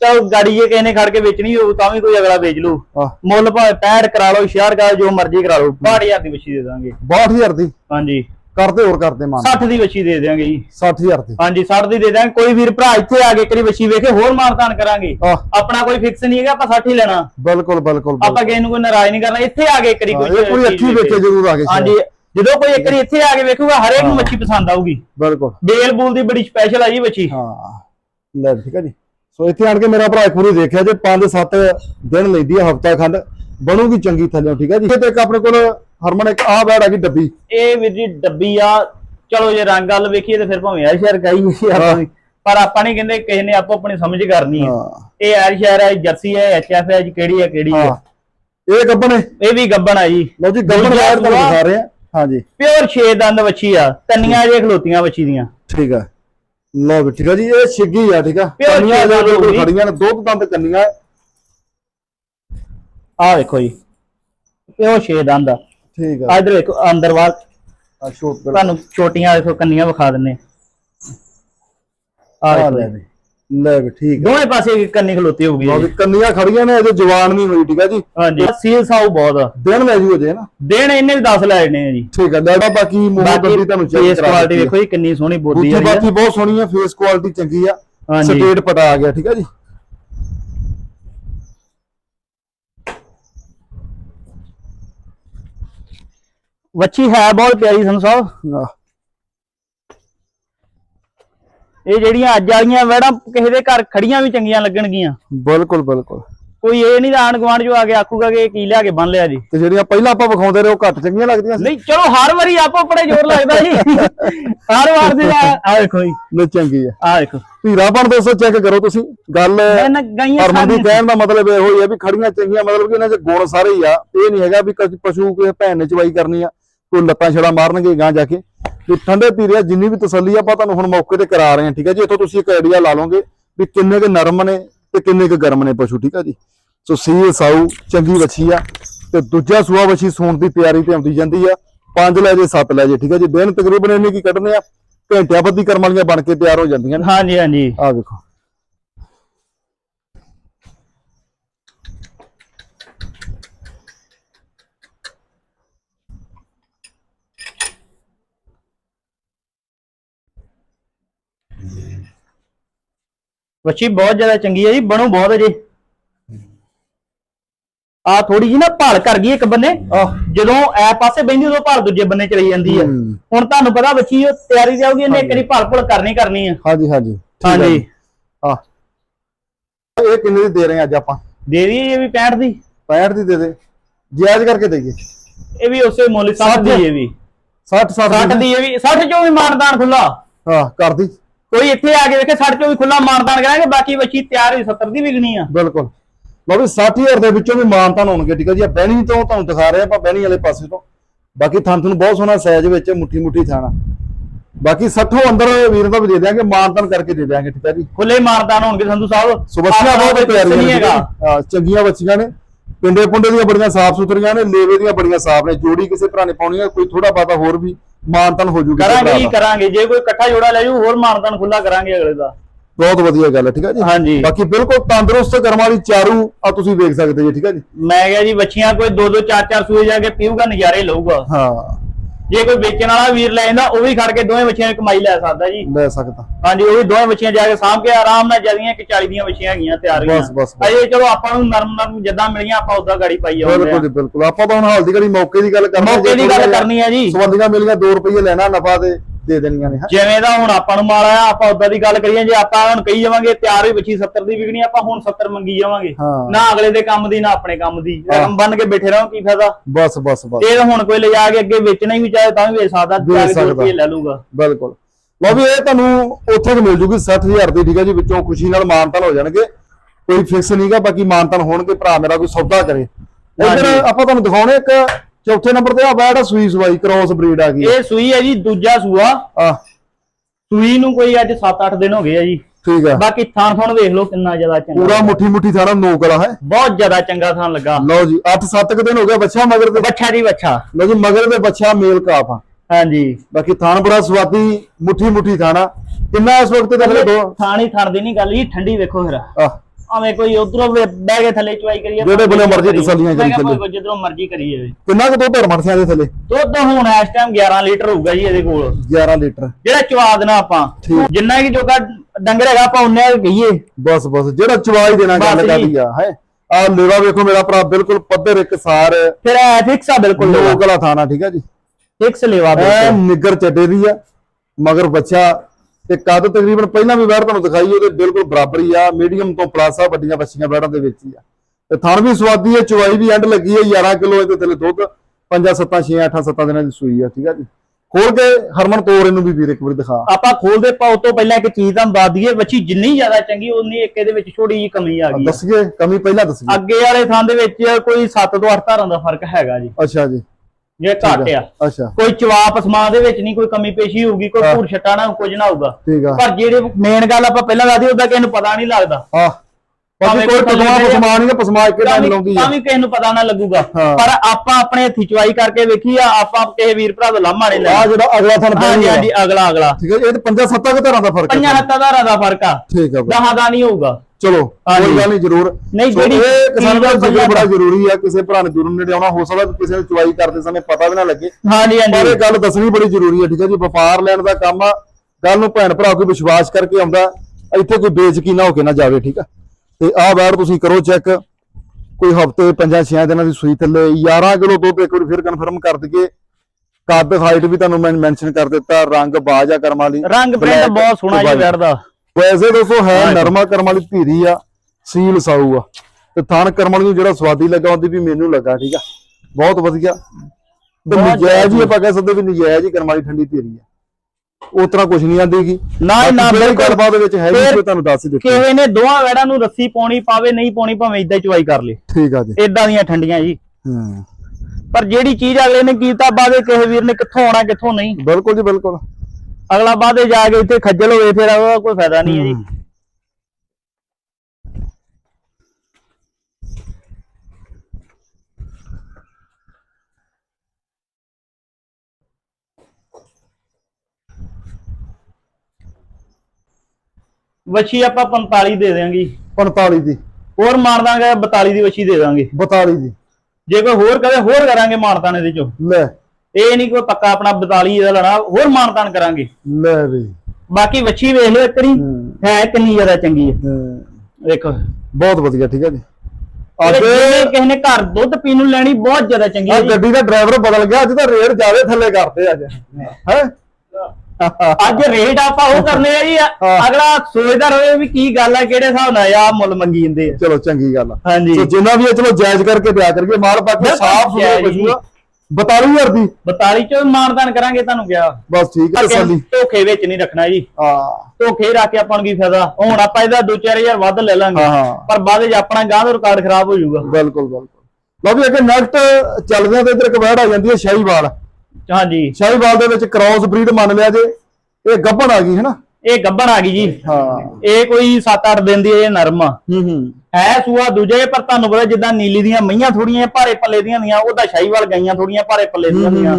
B: ਚਲ ਗਾੜੀ ਜੇ ਕਿਸੇ ਨੇ ਖੜ ਕੇ ਵੇਚਣੀ ਹੋਊ ਤਾਂ ਵੀ ਕੋਈ ਅਗਲਾ ਵੇਚ ਲੂ
A: ਹਾਂ।
B: ਮੁੱਲ ਭਾਵੇਂ 65 ਕਰਾ ਲਓ 66 ਕਰਾ ਲਓ, ਜੋ ਮਰਜ਼ੀ ਕਰਾ ਲਓ 62000 ਦੀ ਬੱਚੀ ਦੇ ਦਾਂਗੇ।
A: 62000 ਦੀ?
B: ਹਾਂਜੀ।
A: ਕਰਦੇ ਹੋਰ ਕਰਦੇ ਮਾਨ।
B: 60 ਦੀ ਬੱਚੀ ਦੇ ਦਿਆਂਗੇ ਜੀ।
A: 60000 ਦੀ।
B: ਹਾਂਜੀ 60 ਦੀ ਦੇ ਦਿਆਂਗੇ। ਕੋਈ ਵੀਰ ਭਰਾ ਇੱਥੇ ਆ ਕੇ ਕਰੀ ਬੱਚੀ ਵੇਖੇ ਹੋਰ ਮਾਨਤਾਨ ਕਰਾਂਗੇ।
A: ਹਾਂ।
B: ਆਪਣਾ ਕੋਈ ਫਿਕਸ ਨਹੀਂ ਹੈਗਾ ਆਪਾਂ 60 ਹੀ ਲੈਣਾ।
A: ਬਿਲਕੁਲ ਬਿਲਕੁਲ
B: ਆਪਾਂ ਕਿਸੇ ਨੂੰ ਕੋਈ ਨਾਰਾਜ਼ ਨਹੀਂ ਕਰਨਾ। ਇੱਥੇ ਆ ਕੇ ਕਰੀ
A: ਹਾਂ,
B: ਕੋਈ
A: ਇਹ ਕੋਈ
B: ਚੀਜ਼
A: ਅੱਖੀ ਵੇਖੇ ਜ਼ਰੂਰ ਆ ਕੇ।
B: ਹਾਂਜੀ ਜਦੋਂ ਕੋਈ ਇੱਕ ਵਾਰੀ ਇੱਥੇ ਆ ਕੇ ਵੇਖੂਗਾ ਹਰੇਕ ਨੂੰ ਮੱਛੀ ਪਸੰਦ ਆਊਗੀ।
A: ਬਿਲਕੁਲ।
B: ਬੇਲ ਬੂਲ ਦੀ ਬੜੀ ਸਪੈਸ਼ਲ ਆ ਜੀ ਬੱਚੀ
A: ਹਾਂ ਲੈ ਠੀਕ ਹੈ ਜੀ। ਸੋ ਇੱਥੇ ਆਣ ਕੇ ਮੇਰਾ ਭਰਾ ਇੱਕ ਵਾਰੀ ਦੇਖਿਆ ਜੇ 5-7 ਦਿਨ ਲੈਂਦੀ ਹੈ ਹਫਤਾ ਖੰਡ ਬਣੂਗੀ ਚੰਗੀ ਥੱਲੇ ਠੀਕ ਹੈ ਜੀ। ਤੇ ਇੱਕ ਆਪਣੇ ਕੋਲ ਹਰਮਨ ਇੱਕ ਆਹ ਬੈੜ ਹੈਗੀ ਡੱਬੀ।
B: ਇਹ ਵੀਰ ਜੀ ਡੱਬੀ ਆ ਚਲੋ ਜੇ ਰੰਗ ਗੱਲ ਵੇਖੀਏ ਤੇ ਫਿਰ ਭਾਵੇਂ ਆ ਸ਼ਹਿਰ ਗਾਈ ਹੋਈ ਆ ਆਪਾਂ। ਪਰ ਆਪਾਂ ਨਹੀਂ ਕਹਿੰਦੇ ਕਿਸੇ ਨੇ ਆਪੋ ਆਪਣੀ ਸਮਝ ਕਰਨੀ ਹੈ। ਇਹ ਐਰ ਸ਼ਹਿਰ ਹੈ ਜਰਸੀ ਹੈ ਐਚਐਫ ਹੈ ਜੀ ਕਿਹੜੀ ਹੈ ਕਿਹੜੀ ਹੈ।
A: ਇਹ ਗੱਬਣ ਹੈ।
B: ਇਹ ਵੀ ਗੱਬਣ ਆ ਜੀ।
A: ਲਓ ਜੀ ਗੱਬਣ ਬੈੜ ਤੁਹਾਨੂੰ। ਦਿਖਾ ਰਹੇ ਆ। ਹਾਂਜੀ।
B: ਪਿਓਰ ਛੇ ਦੰਦ ਵੱਛੀ ਆ ਤੰਨੀਆਂ ਜੇ ਖਲੋਤੀਆਂ ਵੱਛੀ ਦੀਆਂ।
A: ਠੀਕ ਹੈ ਲਓ ਵੀ ਠੀਕ ਹੈ ਜੀ ਇਹ ਛਿੱਗੀ ਆ ਠੀਕ ਆ।
B: ਪਿਓਰ ਦੰਦ
A: ਇਹਦੇ ਕੋਲ। ਖੜੀਆਂ ਨੇ ਦੁੱਧ ਦੰਦ ਕੰਨੀਆਂ
B: ਆ ਵੇਖੋ ਜੀ ਪਿਓਰ ਛੇ ਦੰਦ ਆ।
A: ਠੀਕ ਆ।
B: ਆ ਇਧਰ ਵੇਖੋ ਅੰਦਰ ਬਾਹਰ
A: ਆ ਸ਼ੋਟ
B: ਤੁਹਾਨੂੰ ਛੋਟੀਆਂ ਵੇਖੋ ਕੰਨੀਆਂ ਵਿਖਾ ਦਿੰਨੇ ਆ।
A: ਆ
B: ਵੇਖੋ
A: ਲੈ। ਵੀ ਲੈ ਠੀਕ ਆ
B: ਦੋਵੇਂ ਪਾਸੇ ਇੱਕ ਕੰਨੀ ਖਲੋਤੀ ਹੋਊਗੀ
A: ਲਓ
B: ਜੀ।
A: ਵੀ ਕੰਨੀਆਂ ਖੜੀਆਂ ਨੇ ਇਹਦੇ ਜਵਾਨ ਨਹੀਂ ਹੋਈ ਠੀਕ ਆ ਜੀ।
B: ਹਾਂਜੀ। ਸੀਲ ਸਾਊ ਬਹੁਤ ਆ।
A: ਦਿਨ ਲੈ ਜੂ ਅਜੇ ਨਾ।
B: ਦੇਣ ਇਹਨੇ ਵੀ 10 ਲੈ ਜਣੇ ਆ ਜੀ।
A: ਠੀਕ ਹੈ ਲੈੜਾ ਬਾਕੀ ਮੂੰਹ ਬੰਦੀ ਤੁਹਾਨੂੰ ਚੈੱਕ
B: ਫੇਸ
A: ਕਰਾ
B: ਕੁਆਲਿਟੀ
A: ਹੈ।
B: ਵੇਖੋ ਜੀ ਕਿੰਨੀ ਸੋਹਣੀ
A: ਬੂਥੀ
B: ਆ
A: ਬਾਕੀ ਬਹੁਤ ਸੋਹਣੀ ਹੈ ਫੇਸ ਕੁਆਲਿਟੀ ਚੰਗੀ ਆ।
B: ਹਾਂਜੀ।
A: ਸਟੇਟ ਪਟਾ ਆ ਗਿਆ ਠੀਕ ਹੈ ਜੀ।
B: ਵੱਛੀ ਹੈ ਬਹੁਤ ਪਿਆਰੀ ਸਾਨੂੰ ਸਾਹਿਬ
A: ਆਹ,
B: ਇਹ ਜਿਹੜੀਆਂ ਅੱਜ ਵਾਲੀਆਂ ਵੈੜਾਂ ਕਿਸੇ ਦੇ ਘਰ ਖੜੀਆਂ ਵੀ ਚੰਗੀਆਂ ਲੱਗਣਗੀਆਂ।
A: ਬਿਲਕੁਲ ਬਿਲਕੁਲ।
B: ਕੋਈ ਇਹ ਨਹੀਂ ਆਣ ਗਵਾਂਡ ਜੋ ਆ ਕੇ ਆਖੂਗਾ ਕਿ ਇਹ ਕੀ ਲਿਆ ਕੇ ਬੰਨ ਲਿਆ ਜੀ।
A: ਤੇ ਜਿਹੜੀਆਂ ਪਹਿਲਾਂ ਆਪਾਂ ਵਿਖਾਉਂਦੇ ਰਹੇ ਉਹ ਘੱਟ ਚੰਗੀਆਂ ਲੱਗਦੀਆਂ ਸੀ।
B: ਨਹੀਂ ਚਲੋ ਹਰ ਵਾਰੀ ਆਪੋ ਬੜੇ ਜ਼ੋਰ ਲੱਗਦਾ ਜੀ। ਹਰ ਵਾਰ ਦੀ ਆ ਦੇਖੋ ਜੀ।
A: ਨਹੀਂ ਚੰਗੀ ਆ।
B: ਆ ਦੇਖੋ।
A: ਧੀਰਾ ਬਣ ਦੋਸਤੋ ਚੈੱਕ ਕਰੋ ਤੁਸੀਂ। ਗੱਲ ਹਰਮਨ ਦੀ ਕਹਿਣ ਦਾ ਮਤਲਬ ਇਹੋ ਹੀ ਹੈ ਵੀ ਖੜੀਆਂ ਚੰਗੀਆਂ ਮਤਲਬ ਕਿ ਇਹਨਾਂ 'ਚ ਗੁਣ ਸਾਰੇ ਹੀ ਆ। ਇਹ ਨਹੀਂ ਹੈਗਾ ਵੀ ਕਦੇ ਪਸ਼ੂ ਕਿਸੇ ਭੈਣ ਨੇ ਚਵਾਈ ਕਰਨੀ ਆ। ਕੋਈ ਲੱਤਾਂ ਛੜਾ ਮਾਰਨਗੇ ਗਾਂ ਜਾ ਕੇ। ਵੀ ਠੰਡੇ ਧੀਰੇ ਜਿੰਨੀ ਵੀ ਤਸੱਲੀ ਆਪਾਂ ਤੁਹਾਨੂੰ ਹੁਣ ਮੌਕੇ ਤੇ ਕਰਾ ਰਹੇ ਹਾਂ ਠੀਕ ਹੈ ਜੀ? ਇੱਥੋਂ ਤੁਸੀਂ ਇੱਕ ਆਈਡੀਆ ਲਾ ਲਓਗੇ ਵੀ ਕਿੰਨੇ ਕੁ ਨਰਮ ਨੇ ਤੇ ਕਿੰਨੇ ਕੁ ਗਰਮ ਨੇ ਪਸ਼ੂ ਠੀਕ ਹੈ ਜੀ? ਸੋ ਸੀਲ ਸਾਊ ਚੰਗੀ ਵੱਛੀ ਆ ਤੇ ਦੂਜਾ ਸੂਆ ਵੱਛੀ ਸੂਣ ਦੀ ਤਿਆਰੀ ਤੇ ਆਉਂਦੀ ਜਾਂਦੀ ਆ। ਪੰਜ ਲੈ ਜੇ ਸੱਤ ਲੈ ਜੇ ਠੀਕ ਹੈ ਜੀ? ਦਿਨ ਤਕਰੀਬਨ ਇੰਨੇ ਕੀ ਕੱਢਨੇ ਆ ਘੰਟਿਆਂ ਬੱਧੀ ਕਰਮ ਵਾਲੀਆਂ ਬਣ ਕੇ ਤਿਆਰ ਹੋ ਜਾਂਦੀਆਂ ਨੇ।
B: ਹਾਂਜੀ ਹਾਂਜੀ।
A: ਆ ਵੇਖੋ।
B: ਵੱਛੀ ਬਹੁਤ ਜ਼ਿਆਦਾ ਚੰਗੀ ਹੈ ਜੀ ਬਣੂ ਬਹੁਤ ਹੈ ਜੀ ਆ ਥੋੜੀ ਜੀ ਨਾ ਭਾਲ ਕਰ ਗਈ ਇੱਕ ਬੰਨੇ। ਜਦੋਂ ਐ ਪਾਸੇ ਬੈਂਦੀ ਉਦੋਂ ਭਾਲ ਦੂਜੇ ਬੰਨੇ ਚਲੀ ਜਾਂਦੀ ਹੈ। ਹੁਣ ਤੁਹਾਨੂੰ ਪਤਾ ਵੱਛੀ ਉਹ ਤਿਆਰੀ ਜਾਊਗੀ ਇਹਨੇ ਇੱਕ ਵਾਰੀ ਭਾਲ ਭੁਲ ਕਰਨੀ ਕਰਨੀ ਹੈ
A: ਹਾਂਜੀ ਹਾਂਜੀ।
B: ਹਾਂਜੀ।
A: ਆ। ਇਹ ਕਿੰਨੇ ਦੀ ਦੇ ਰਹੇ ਅੱਜ ਆਪਾਂ?
B: ਦੇ ਦਈਏ ਇਹ ਵੀ 65 ਦੀ।
A: 65 ਦੀ ਦੇ ਦੇ। ਜਾਇਜ਼ ਕਰਕੇ ਦੇਈਏ।
B: ਇਹ ਵੀ ਉਸੇ ਮੁੱਲ 60 ਦੀ ਇਹ ਵੀ।
A: 60 60
B: 60 ਦੀ। ਇਹ ਵੀ 60 ਚੋਂ ਵੀ ਮਾਨਦਾਨ ਖੁੱਲਾ
A: ਹਾਂ ਕਰ ਦੀ
B: ਕੋਈ ਇੱਥੇ ਆ ਕੇ ਵੇਖੇ 60 ਚੋਂ ਵੀ ਖੁੱਲਾ ਮਾਨਦਾਨ ਕਰਾਂਗੇ ਬਾਕੀ ਵੱਛੀ ਤਿਆਰ ਹੋਈ 70 ਦੀ ਵਿਕਣੀ ਆ।
A: ਬਿਲਕੁਲ। ਲਓ ਵੀ 60000 ਦੇ ਵਿੱਚੋਂ ਵੀ ਮਾਨਤਾਨ ਹੋਣਗੇ ਠੀਕ ਹੈ ਜੀ। ਆ ਬਹਿਣੀ ਤੋਂ ਤੁਹਾਨੂੰ ਦਿਖਾ ਰਹੇ ਆਪਾਂ ਬਹਿਣੀ ਵਾਲੇ ਪਾਸੇ ਤੋਂ। ਬਾਕੀ ਥਾਂ ਤੁਹਾਨੂੰ ਬਹੁਤ ਸੋਹਣਾ ਸਾਈਜ਼ ਵਿੱਚ ਮੁੱਠੀ ਮੁੱਠੀ ਥਾਣਾ। ਬਾਕੀ 60 ਅੰਦਰ ਵੀਰ ਦਾ ਵੀ ਦੇ ਦਿਆਂਗੇ ਮਾਨਤਾਨ ਕਰਕੇ ਦੇ ਦਿਆਂਗੇ ਠੀਕ ਹੈ ਜੀ।
B: ਖੁੱਲੇ ਮਾਨਦਾਨ ਹੋਣਗੇ ਸੰਧੂ ਸਾਹਿਬ।
A: ਸੋ ਬੱਚੀਆਂ
B: ਆਪਣਾ
A: ਬਹੁਤ ਪਿਆਰੀਆਂ ਚੰਗੀਆਂ ਬੱਚੀਆਂ ਨੇ। ਪਿੰਡੇ ਪੁੰਡੇ ਦੀਆਂ ਬੜੀਆਂ ਸਾਫ਼ ਸੁਥਰੀਆਂ ਨੇ ਲੇਵੇ ਦੀਆਂ ਬੜੀਆਂ ਸਾਫ਼ ਨੇ। ਜੋੜੀ ਕਿਸੇ ਭਰਾ ਨੇ ਪਾਉਣੀ ਹੈ ਕੋਈ ਥੋੜਾ ਬਾਤਾ ਹੋਰ ਵੀ ਮਾਨਤਾਨ ਹੋ ਜੂਗੀ
B: ਕਰਾਂਗੇ ਜੀ। ਕਰਾਂਗੇ। ਜੇ ਕੋਈ ਇਕੱਠਾ ਜੋੜਾ ਲੈ ਜੂ ਹੋਰ ਮਾਨਦਾਨ ਖੁੱਲਾ ਕਰਾਂਗੇ ਅਗਲੇ ਦਾ।
A: ਬਹੁਤ ਵਧੀਆ ਗੱਲ ਹੈ ਠੀਕ ਹੈ ਜੀ?
B: ਹਾਂਜੀ।
A: ਬਾਕੀ ਬਿਲਕੁਲ ਤੰਦਰੁਸਤ ਕਰਮ ਵਾਲੀ ਚਾਰੂ ਆ ਤੁਸੀਂ ਵੇਖ ਸਕਦੇ ਜੀ ਠੀਕ ਹੈ ਜੀ?
B: ਮੈਂ ਕਿਹਾ ਜੀ ਬੱਚੀਆਂ ਕੋਈ ਦੋ ਦੋ ਚਾਰ ਚਾਰ ਸੂਏ ਜਾ ਕੇ ਪੀਊਗਾ ਨਜ਼ਾਰੇ ਲਊਗਾ।
A: ਹਾਂ।
B: ਜੇ ਕੋਈ ਵੇਚਣ ਵਾਲਾ ਵੀਰ ਲੈ ਜਾਂਦਾ ਉਹ ਵੀ ਖੜ ਕੇ ਦੋਵੇਂ ਬੱਚੀਆਂ ਦੀ ਕਮਾਈ ਲੈ ਸਕਦਾ ਜੀ।
A: ਲੈ ਸਕਦਾ।
B: ਹਾਂਜੀ ਉਹ ਵੀ ਦੋਵੇਂ ਬੱਚੀਆਂ ਜਾ ਕੇ ਸਾਂਭ ਕੇ ਆਰਾਮ ਨਾਲ ਜਦੀਆਂ ਕਿ 40 ਦੀਆਂ ਬੱਚੀਆਂ ਹੈਗੀਆਂ ਤਿਆਰ
A: ਬਸ, ਬਸ, ਬਸ।
B: ਅਜੇ ਚਲੋ ਆਪਾਂ ਨੂੰ ਨਰਮ ਨਰਮ ਜਦਾਂ ਮਿਲੀਆਂ ਆਪਾਂ ਉਦਾਂ ਗਾੜੀ ਪਾਈ ਆਉਂਦੇ
A: ਬਿਲਕੁਲ ਜੀ ਬਿਲਕੁਲ। ਆਪਾਂ ਤਾਂ ਹੁਣ ਹਾਲ ਦੀ ਘੜੀ ਮੌਕੇ ਦੀ ਗੱਲ ਕਰਨੀ
B: ਮੌਕੇ ਦੀ ਗੱਲ ਕਰਨੀ ਹੈ ਜੀ।
A: ਸਬੰਧੀਆਂ ਮਿਲੀਆਂ 2 ਰੁਪਏ ਲੈਣਾ ਨਫਾ ਦੇ ਦੇ ਦੇਣੀਆਂ ਨੇ।
B: ਜਿਵੇਂ ਦਾ ਹੁਣ ਆਪਾਂ ਨੂੰ ਮਾਲ ਆਇਆ ਆਪਾਂ ਉਦਾਂ ਦੀ ਗੱਲ ਕਰੀਏ ਜੇ ਆਪਾਂ ਹੁਣ ਕਹੀ ਜਾਵਾਂਗੇ ਤਿਆਰ ਹੋਈ ਬੱਚੀ 70 ਦੀ ਵਿਕਣੀ ਆਪਾਂ ਹੁਣ 70 ਮੰਗੀ ਜਾਵਾਂਗੇ। ਨਾ ਅਗਲੇ ਦੇ ਕੰਮ ਦੀ ਨਾ ਆਪਣੇ ਕੰਮ ਦੀ। ਰਕਮ ਬੰਨ ਕੇ ਬੈਠੇ ਰਹੋ ਕੀ ਫਾਇਦਾ?
A: ਬਸ ਬਸ ਬਸ।
B: ਇਹ ਤਾਂ ਹੁਣ ਕੋਈ ਲਿਜਾ ਕੇ ਅੱਗੇ ਵੇਚਣਾ ਹੀ ਵੀ ਚਾਹੇ ਤਾਂ ਵੀ ਵੇਚ ਸਕਦਾ। ਰੁਪਏ ਲੈ ਲੂਗਾ
A: ਬਿਲਕੁਲ। ਲਓ ਵੀ ਇਹ ਤੁਹਾਨੂੰ ਉੱਥੇ ਮਿਲ ਜੂਗੀ 60000 ਦੀ ਠੀਕ ਹੈ ਜੀ ਵਿੱਚੋਂ ਖੁਸ਼ੀ ਨਾਲ ਮਾਨਤਾਨ ਹੋ ਜਾਣਗੇ। ਕੋਈ ਫਿਕਸ ਨਹੀਂਗਾ ਬਾਕੀ ਮਾਨਤਾਨ ਹੋਣਗੇ ਭਰਾ ਮੇਰਾ ਕੋਈ ਸੌਦਾ ਕਰੇ। ਇੱਧਰ
B: ਹਾਂਜੀ।
A: ਆਪਾਂ ਤੁਹਾਨੂੰ ਦਿਖਾਉਣੇ ਇੱਕ ਚੌਥੇ ਨੰਬਰ ਤੇ ਆ ਬੈਡ ਸੂਈ ਸਵਾਈ ਕ੍ਰੋਸ ਬਰੀਡ ਆ ਗਈ।
B: ਇਹ ਸੂਈ ਹੈ ਜੀ ਦੂਜਾ ਸੂਆ।
A: ਆ
B: ਸੂਈ ਨੂੰ ਕੋਈ ਅੱਜ 7-8 ਦਿਨ ਹੋ ਗਏ ਆ ਜੀ।
A: ਠੀਕ ਆ।
B: ਬਾਕੀ ਥਾਣ ਥਾਣ ਵੇਖ ਲਓ ਕਿੰਨਾ ਜ਼ਿਆਦਾ ਚੰਗਾ।
A: ਪੂਰਾ ਮੁੱਠੀ ਮੁੱਠੀ ਸਾਰਾ ਨੋਕ ਵਾਲਾ ਹੈ।
B: ਬਹੁਤ ਜ਼ਿਆਦਾ ਚੰਗਾ ਥਾਣ ਲੱਗਾ।
A: ਲਓ ਜੀ 8-7 ਦਿਨ ਹੋ ਗਿਆ ਬੱਚਾ ਮਗਰ ਤੇ
B: ਬੱਚਾ ਜੀ ਬੱਚਾ
A: ਲਓ ਜੀ ਮਗਰ ਤੇ ਬੱਚਾ ਮੇਲ ਕਾਫ ਆ।
B: ਹਾਂਜੀ।
A: ਬਾਕੀ ਥਾਣ ਬੜਾ ਸਵਾਦੀ ਮੁੱਠੀ ਮੁੱਠੀ ਥਾਣਾ ਕਿੰਨਾ ਇਸ ਵਕਤ ਥੱਲੇ ਦੋ
B: ਥਾਣ ਥਾਣ ਦੀ ਨਹੀਂ ਗੱਲ ਜੀ ਠੰਡੀ ਵੇਖੋ ਫਿਰ।
A: ਆ
B: ਆਵੇਂ ਕੋਈ ਉਧਰੋਂ ਬਹਿ ਕੇ ਥੱਲੇ ਚੁਆਈ ਕਰੀਏ
A: ਜਿਹੜੇ ਬੰਨੇ ਮਰਜ਼ੀ ਤਸੱਲੀਆਂ ਕਰੀ ਚੱਲੇ।
B: ਕੋਈ ਜਿੱਧਰੋਂ ਮਰਜ਼ੀ ਕਰੀਏ
A: ਕਿੰਨਾ ਕੁ ਦੁੱਧ ਹਰਮਨਸਿਆਂ ਦੇ ਥੱਲੇ?
B: ਦੁੱਧ ਹੁਣ ਇਸ ਟਾਈਮ 11 ਲੀਟਰ ਹੋਊਗਾ ਜੀ ਇਹਦੇ ਕੋਲ।
A: 11 ਲੀਟਰ।
B: ਜਿਹੜਾ ਚਵਾ ਦੇਣਾ ਆਪਾਂ। ਜਿੰਨਾ ਕਿ ਜੋਗਾ ਡੰਗਰ ਹੈਗਾ ਆਪਾਂ ਉਹਨੇ ਕਹੀਏ।
A: ਬਸ ਬਸ ਜਿਹੜਾ ਚਵਾਈ ਦੇਣਾ
B: ਬਸ
A: ਗੱਲ। ਕਰਦੀ ਆ ਹੈ। ਆ ਲੇਵਾ ਵੇਖੋ ਮੇਰਾ ਭਰਾ ਬਿਲਕੁਲ ਪੱਧਰ ਇੱਕ ਸਾਰ
B: ਫਿਰ ਐ ਫਿਕਸ ਆ ਬਿਲਕੁਲ
A: ਲੋਕ ਵਾਲਾ ਥਾਣਾ ਠੀਕ ਆ ਜੀ।
B: ਫਿਕਸ ਲੈਵਾ ਬਿਲਕੁਲ।
A: ਨਿੱਗਰ ਚੱਡੇ ਦੀ ਆ ਮਗਰ ਬੱਚਾ ਤੇ ਕੱਦ ਤਕਰੀਬਨ ਪਹਿਲਾਂ ਵੀ ਬੈਠ ਤੁਹਾਨੂੰ ਦਿਖਾਈ ਉਹਦੇ ਬਿਲਕੁਲ ਬਰਾਬਰ ਹੀ ਆ। ਮੀਡੀਅਮ ਤੋਂ ਪਲੱਸ ਆ ਵੱਡੀਆਂ ਬੱਚੀਆਂ ਬੈਠਾਂ ਦੇ ਵਿੱਚ ਹੀ ਆ। ਤੇ ਥਣ ਵੀ ਸਵਾਦੀ ਹੈ ਚਵਾਈ ਵੀ ਐਂਡ ਲੱਗੀ ਹੈ 11 ਕਿਲੋ ਇਹਦੇ ਥੱਲੇ ਦੁੱਧ 5 7 6 8 7 ਦਿਨਾਂ ਦੀ ਸੂਈ ਆ ਠੀਕ ਆ ਜੀ। ਖੋਲ ਕੇ ਹਰਮਨ ਤੋਰ ਇਹਨੂੰ ਵੀ ਵੀਰ ਇੱਕ ਵਾਰੀ ਦਿਖਾ।
B: ਆਪਾਂ ਖੋਲਦੇ ਪਾਉ ਤੋਂ ਪਹਿਲਾਂ ਇੱਕ ਚੀਜ਼ ਤੁਹਾਨੂੰ ਦੱਸ ਦਈਏ ਬੱਚੀ ਜਿੰਨੀ ਜ਼ਿਆਦਾ ਚੰਗੀ ਉਨੀ ਇੱਕ ਇਹਦੇ ਵਿੱਚ ਛੋਟੀ ਜੀ ਕਮੀ ਆ ਗਈ ਆ।
A: ਦੱਸਗੇ ਕਮੀ ਪਹਿਲਾਂ ਦੱਸਗੇ
B: ਅੱਗੇ ਵਾਲੇ ਥਾਂ ਦੇ ਵਿੱਚ ਕੋਈ 7 ਤੋਂ 8 ਧਾਰਾਂ ਦਾ ਫ਼ਰਕ ਹੈਗਾ ਜੀ।
A: ਅੱਛਾ ਜੀ।
B: ਜੇ ਘੱਟ ਆ।
A: ਅੱਛਾ।
B: ਕੋਈ ਚਵਾਪ ਸਮਾਨ ਦੇ ਵਿੱਚ ਨਹੀਂ ਕੋਈ ਕਮੀ ਪੇਸ਼ੀ ਹੋਊਗੀ ਕੋਈ। ਭੂਰ ਛਟਾ ਨਾ ਕੁਝ ਨਾ ਹੋਊਗਾ। ਪਰ ਜਿਹੜੇ ਮੇਨ ਗੱਲ ਆਪਾਂ ਪਹਿਲਾਂ ਦੱਸਦੀ ਉਹਦਾ ਕਿਸੇ ਨੂੰ ਪਤਾ ਨਹੀਂ ਲੱਗਦਾ। ਭਾਵੇਂ
A: ਕੋਈ ਪਸਮਾ ਪਸਮਾ ਨਹੀਂ ਪਸਮਾ ਇੱਕ
B: ਤਾਂ
A: ਟਾਈਮ ਲਾਉਂਦੀ
B: ਤਾਂ
A: ਆ।
B: ਵੀ ਕਿਸੇ ਨੂੰ ਪਤਾ ਨਾ ਲੱਗੂਗਾ।
A: ਹਾਂ।
B: ਪਰ ਆਪਾਂ ਆਪਣੇ ਹੱਥੀ ਚਵਾਈ ਕਰਕੇ ਵੇਖੀ ਆ ਆਪਾਂ ਕਿਸੇ ਵੀਰ ਭਰਾ ਤੋਂ ਲਾਮਾ ਨਹੀਂ
A: ਆ
B: ਲੈਣਾ
A: ਜਿਹੜਾ ਅਗਲਾ ਥਣ
B: ਹਾਂਜੀ
A: ਪੈਣੀ
B: ਹਾਂਜੀ ਅਗਲਾ ਅਗਲਾ।
A: ਠੀਕ ਹੈ ਇਹ ਤੇ ਪੰਜਾਂ ਸੱਤਾਂ ਤਰ੍ਹਾਂ ਦਾ ਫ਼ਰਕ ਹੈ
B: ਪੰਜਾਂ ਹੱਥਾਂ ਦਾ ਦਾ ਫ਼ਰਕ ਆ।
A: ਠੀਕ ਆ ਬਈ
B: ਦਹਾਂ ਦਾ ਨਹੀਂ ਹੋਊਗਾ।
A: ਚਲੋ
B: ਹਾਂਜੀ।
A: ਕੋਈ ਗੱਲ ਨਹੀਂ ਜ਼ਰੂਰ।
B: ਨਹੀਂ, ਜਿਹੜੀ
A: ਇਹ ਕਿਸਾਨ ਦਾ
B: ਦਾ
A: ਜ਼ਿਕਰ ਬੜਾ ਜ਼ਰੂਰੀ ਆ ਕਿਸੇ ਭਰਾ ਨੇ ਦੂਰੋਂ ਨੇੜੇ ਆਉਣਾ ਹੋ ਸਕਦਾ ਕਿਸੇ ਨੂੰ ਚੁਆਈ ਕਰਦੇ ਸਮੇਂ ਪਤਾ ਵੀ ਨਾ ਲੱਗੇ।
B: ਹਾਂਜੀ
A: ਪਰ
B: ਹਾਂਜੀ
A: ਇਹ ਗੱਲ ਦੱਸਣੀ ਬੜੀ ਜ਼ਰੂਰੀ ਹੈ ਠੀਕ ਹੈ ਜੀ ਵਪਾਰ ਲੈਣ ਦਾ ਕੰਮ ਆ। ਗੱਲ ਨੂੰ ਭੈਣ ਭਰਾ ਕੋਈ ਵਿਸ਼ਵਾਸ ਕਰਕੇ ਆਉਂਦਾ ਇੱਥੇ ਕੋਈ ਬੇਇੱਜ਼ਤੀ ਹੋ ਕੇ ਨਾ ਜਾਵੇ ਠੀਕ ਆ। ਤੇ ਆਹ ਬਾਰ ਤੁਸੀਂ ਕਰੋ ਚੈੱਕ। ਕੋਈ ਹਫ਼ਤੇ ਪੰਜਾਂ ਛੇਆਂ ਦਿਨਾਂ ਦੀ ਸੂਈ ਥੱਲੇ 11 ਕਿਲੋ ਦੁੱਧ ਇੱਕ ਵਾਰੀ ਫਿਰ ਕਨਫਰਮ ਕਰ ਦਈਏ। ਕੱਦ ਹਾਈਟ ਵੀ ਤੁਹਾਨੂੰ ਮੈਂ ਮੈਂਸ਼ਨ ਕਰ ਦਿੱਤਾ ਰੰਗ ਬਾਜ ਕਰਮ ਵਾਲੀ
B: ਰੰਗ ਪ੍ਰਿੰਟ ਬਹੁਤ ਸੋਹਣਾ ਜੀ
A: white।
B: ਵੈੜਦਾ
A: ਵੈਸੇ ਦੋਸਤੋ ਹੈ। ਨਰਮਾ ਕਰਮ ਵਾਲੀ ਧੀਰੀ ਆ ਸੀਲ ਸਾਊ ਆ। ਤੇ ਥਾਨ ਕਰਮਲ ਨੂੰ ਜਿਹੜਾ ਸਵਾਦੀ ਲੱਗਾ ਉਹਦੀ ਵੀ ਮੈਨੂੰ ਲੱਗਾ ਠੀਕ ਆ। ਬਹੁਤ ਵਧੀਆ। ਤੇ ਨਜਾਇਜ਼ ਹੀ ਆਪਾਂ ਕਹਿ ਸਕਦੇ ਵੀ ਨਜਾਇਜ਼ ਹੀ ਕਰਮ ਵਾਲੀ ਠੰਡੀ ਤੇਰੀ ਆ। ਉਸ ਤਰ੍ਹਾਂ ਕੁਝ ਨਹੀਂ ਆਂਦੀਗੀ
B: ਨਾ ਹੀ ਨਾ ਬਿਲਕੁਲ।
A: ਗੱਲਬਾਤ ਦੇ ਵਿੱਚ ਹੈ ਜੀ ਤੁਹਾਨੂੰ ਦੱਸ ਹੀ ਦਿੱਤੀ।
B: ਕਿਸੇ ਨੇ ਦੋਹਾਂ ਵੈੜਾਂ ਨੂੰ ਰੱਸੀ ਪਾਉਣੀ ਪਾਵੇ ਨਹੀਂ ਪਾਉਣੀ ਭਾਵੇਂ ਇਦਾਂ ਚੁਆਈ ਕਰ ਲੇ।
A: ਠੀਕ ਆ ਜੀ।
B: ਇਦਾਂ ਦੀਆਂ ਠੰਡੀਆਂ ਜੀ।
A: ਹਾਂ।
B: ਪਰ ਜਿਹੜੀ ਚੀਜ਼ ਅਗਲੇ ਨੇ ਕੀਤਾ ਬਾਅਦੇ ਕਿਸੇ ਵੀਰ ਨੇ ਕਿੱਥੋਂ ਆਉਣਾ ਕਿੱਥੋਂ ਨਹੀਂ।
A: ਬਿਲਕੁਲ ਜੀ ਬਿਲਕੁਲ।
B: ਅਗਲਾ ਬਾਅਦੇ ਜਾ ਕੇ ਇੱਥੇ ਖੱਜਲ ਹੋਵੇ ਫਿਰ ਉਹਦਾ ਕੋਈ ਫਾਇਦਾ ਨਹੀਂ ਹੈ ਜੀ। ਵਛੀ ਆਪਾਂ 45 ਦੇ ਦਿਆਂਗੇ
A: 45 ਦੀ।
B: ਹੋਰ ਮਾਰ ਦਾਂਗੇ 42 ਦੀ ਵਛੀ ਦੇ ਦਾਂਗੇ।
A: 42 ਦੀ।
B: ਜੇ ਕੋਈ ਹੋਰ ਕਵੇ ਹੋਰ ਕਰਾਂਗੇ ਮਾਨਤਾਨ ਇਹਦੇ ਚੋਂ।
A: ਲੈ।
B: ਇਹ ਨਹੀਂ ਕੋਈ ਪੱਕਾ ਆਪਣਾ 42 ਦਾ ਲੈਣਾ ਹੋਰ ਮਾਨਤਾਨ ਕਰਾਂਗੇ।
A: ਲੈ ਵੀ।
B: ਬਾਕੀ ਵੱਛੀ ਵੇਖ ਲਿਓ ਇੱਕ
A: ਹੂੰ।
B: ਹੈ ਕਿੰਨੀ ਜ਼ਿਆਦਾ ਚੰਗੀ ਹੈ
A: ਹਾਂ,
B: ਵੇਖੋ।
A: ਬਹੁਤ ਵਧੀਆ ਠੀਕ ਆ ਜੀ। ਅੱਜ
B: ਕਿਸੇ ਨੇ ਘਰ ਦੁੱਧ ਪੀਣ ਨੂੰ ਲੈਣੀ ਬਹੁਤ ਜ਼ਿਆਦਾ ਚੰਗੀ ਹੈ।
A: ਗੱਡੀ ਦਾ ਡਰਾਈਵਰ ਬਦਲ ਗਿਆ ਅੱਜ ਤਾਂ ਰੇਟ ਜ਼ਿਆਦਾ ਥੱਲੇ ਕਰਤੇ ਅੱਜ। ਹੈ?
B: ਅੱਜ ਰੇਟ ਆਪਾਂ ਉਹ ਕਰਨੇ ਆ ਜੀ। ਅਗਲਾ ਸੋਚਦਾ ਰਹੇ ਵੀ ਕੀ ਗੱਲ ਹੈ ਕਿਹੜੇ ਹਿਸਾਬ ਨਾਲ ਆ ਮੁੱਲ ਮੰਗੀ ਜਾਂਦੇ ਆ।
A: ਚਲੋ ਚੰਗੀ ਗੱਲ ਆ।
B: ਹਾਂਜੀ।
A: ਸੋ ਜਿੰਨਾ ਵੀ ਚਲੋ ਜਾਇਜ਼ ਕਰਕੇ ਦਿਆ ਕਰੀਏ ਮਾਲ ਬਾਕੀ ਸਾਫ਼ ਸੁਥਰਾ ਆ 42000 ਦੀ।
B: 42 ਚੋਂ ਮਾਨਦਾਨ ਕਰਾਂਗੇ ਤੁਹਾਨੂੰ ਕਿਹਾ।
A: ਬਸ ਠੀਕ ਹੈ ਤਸੱਲੀ
B: ਧੋਖੇ ਵਿੱਚ ਨਹੀਂ ਰੱਖਣਾ ਜੀ।
A: ਹਾਂ।
B: ਧੋਖੇ ਰੱਖ ਕੇ ਆਪਾਂ ਨੂੰ ਕੀ ਫਾਇਦਾ? ਹੁਣ ਆਪਾਂ ਇਹਦਾ 2-4000 ਵੱਧ ਲੈ ਲਾਂਗੇ। ਪਰ ਬਾਅਦ ਵਿੱਚ ਆਪਣਾ ਗਾਂ ਦਾ ਰਿਕਾਰਡ ਖਰਾਬ ਹੋ ਜਾਊਗਾ।
A: ਬਿਲਕੁਲ ਬਿਲਕੁਲ। ਲਓ ਵੀ ਅੱਗੇ ਨੈਕਸਟ ਚੱਲਦੇ ਆ ਤੇ ਇੱਧਰ ਇੱਕ ਵੈੜ ਆ ਜਾਂਦੀ ਹੈ ਸ਼ਾਹੀਵਾਲ।
B: ਹਾਂਜੀ।
A: ਸ਼ਾਹੀਵਾਲ ਦੇ ਵਿੱਚ ਕ੍ਰਾਸ ਬਰੀਡ ਮੰਨ ਲਿਆ ਜੇ ਇਹ ਗੱਭਣ ਆ ਗਈ ਹੈ ਨਾ?
B: ਇਹ ਗੱਬਣ ਆ ਗਈ ਜੀ।
A: ਹਾਂ।
B: ਇਹ ਕੋਈ 7-8 ਦਿਨ ਦੀ ਇਹ ਨਰਮ ਆ।
A: ਹੂੰ ਹੂੰ।
B: ਹੈ ਸੂਆ ਦੂਜੇ ਪਰ ਤੁਹਾਨੂੰ ਪਤਾ ਜਿੱਦਾਂ ਨੀਲੀ ਦੀਆਂ ਮਈਆਂ ਥੋੜੀਆਂ ਭਾਰੇ ਪੱਲੇ ਦੀਆਂ ਦੀਆਂ ਉਹਦਾ ਸ਼ਾਹੀਵਾਲ ਗਈਆਂ ਥੋੜੀਆਂ ਭਾਰੇ ਪੱਲੇ ਦੀਆਂ ਦੀਆਂ।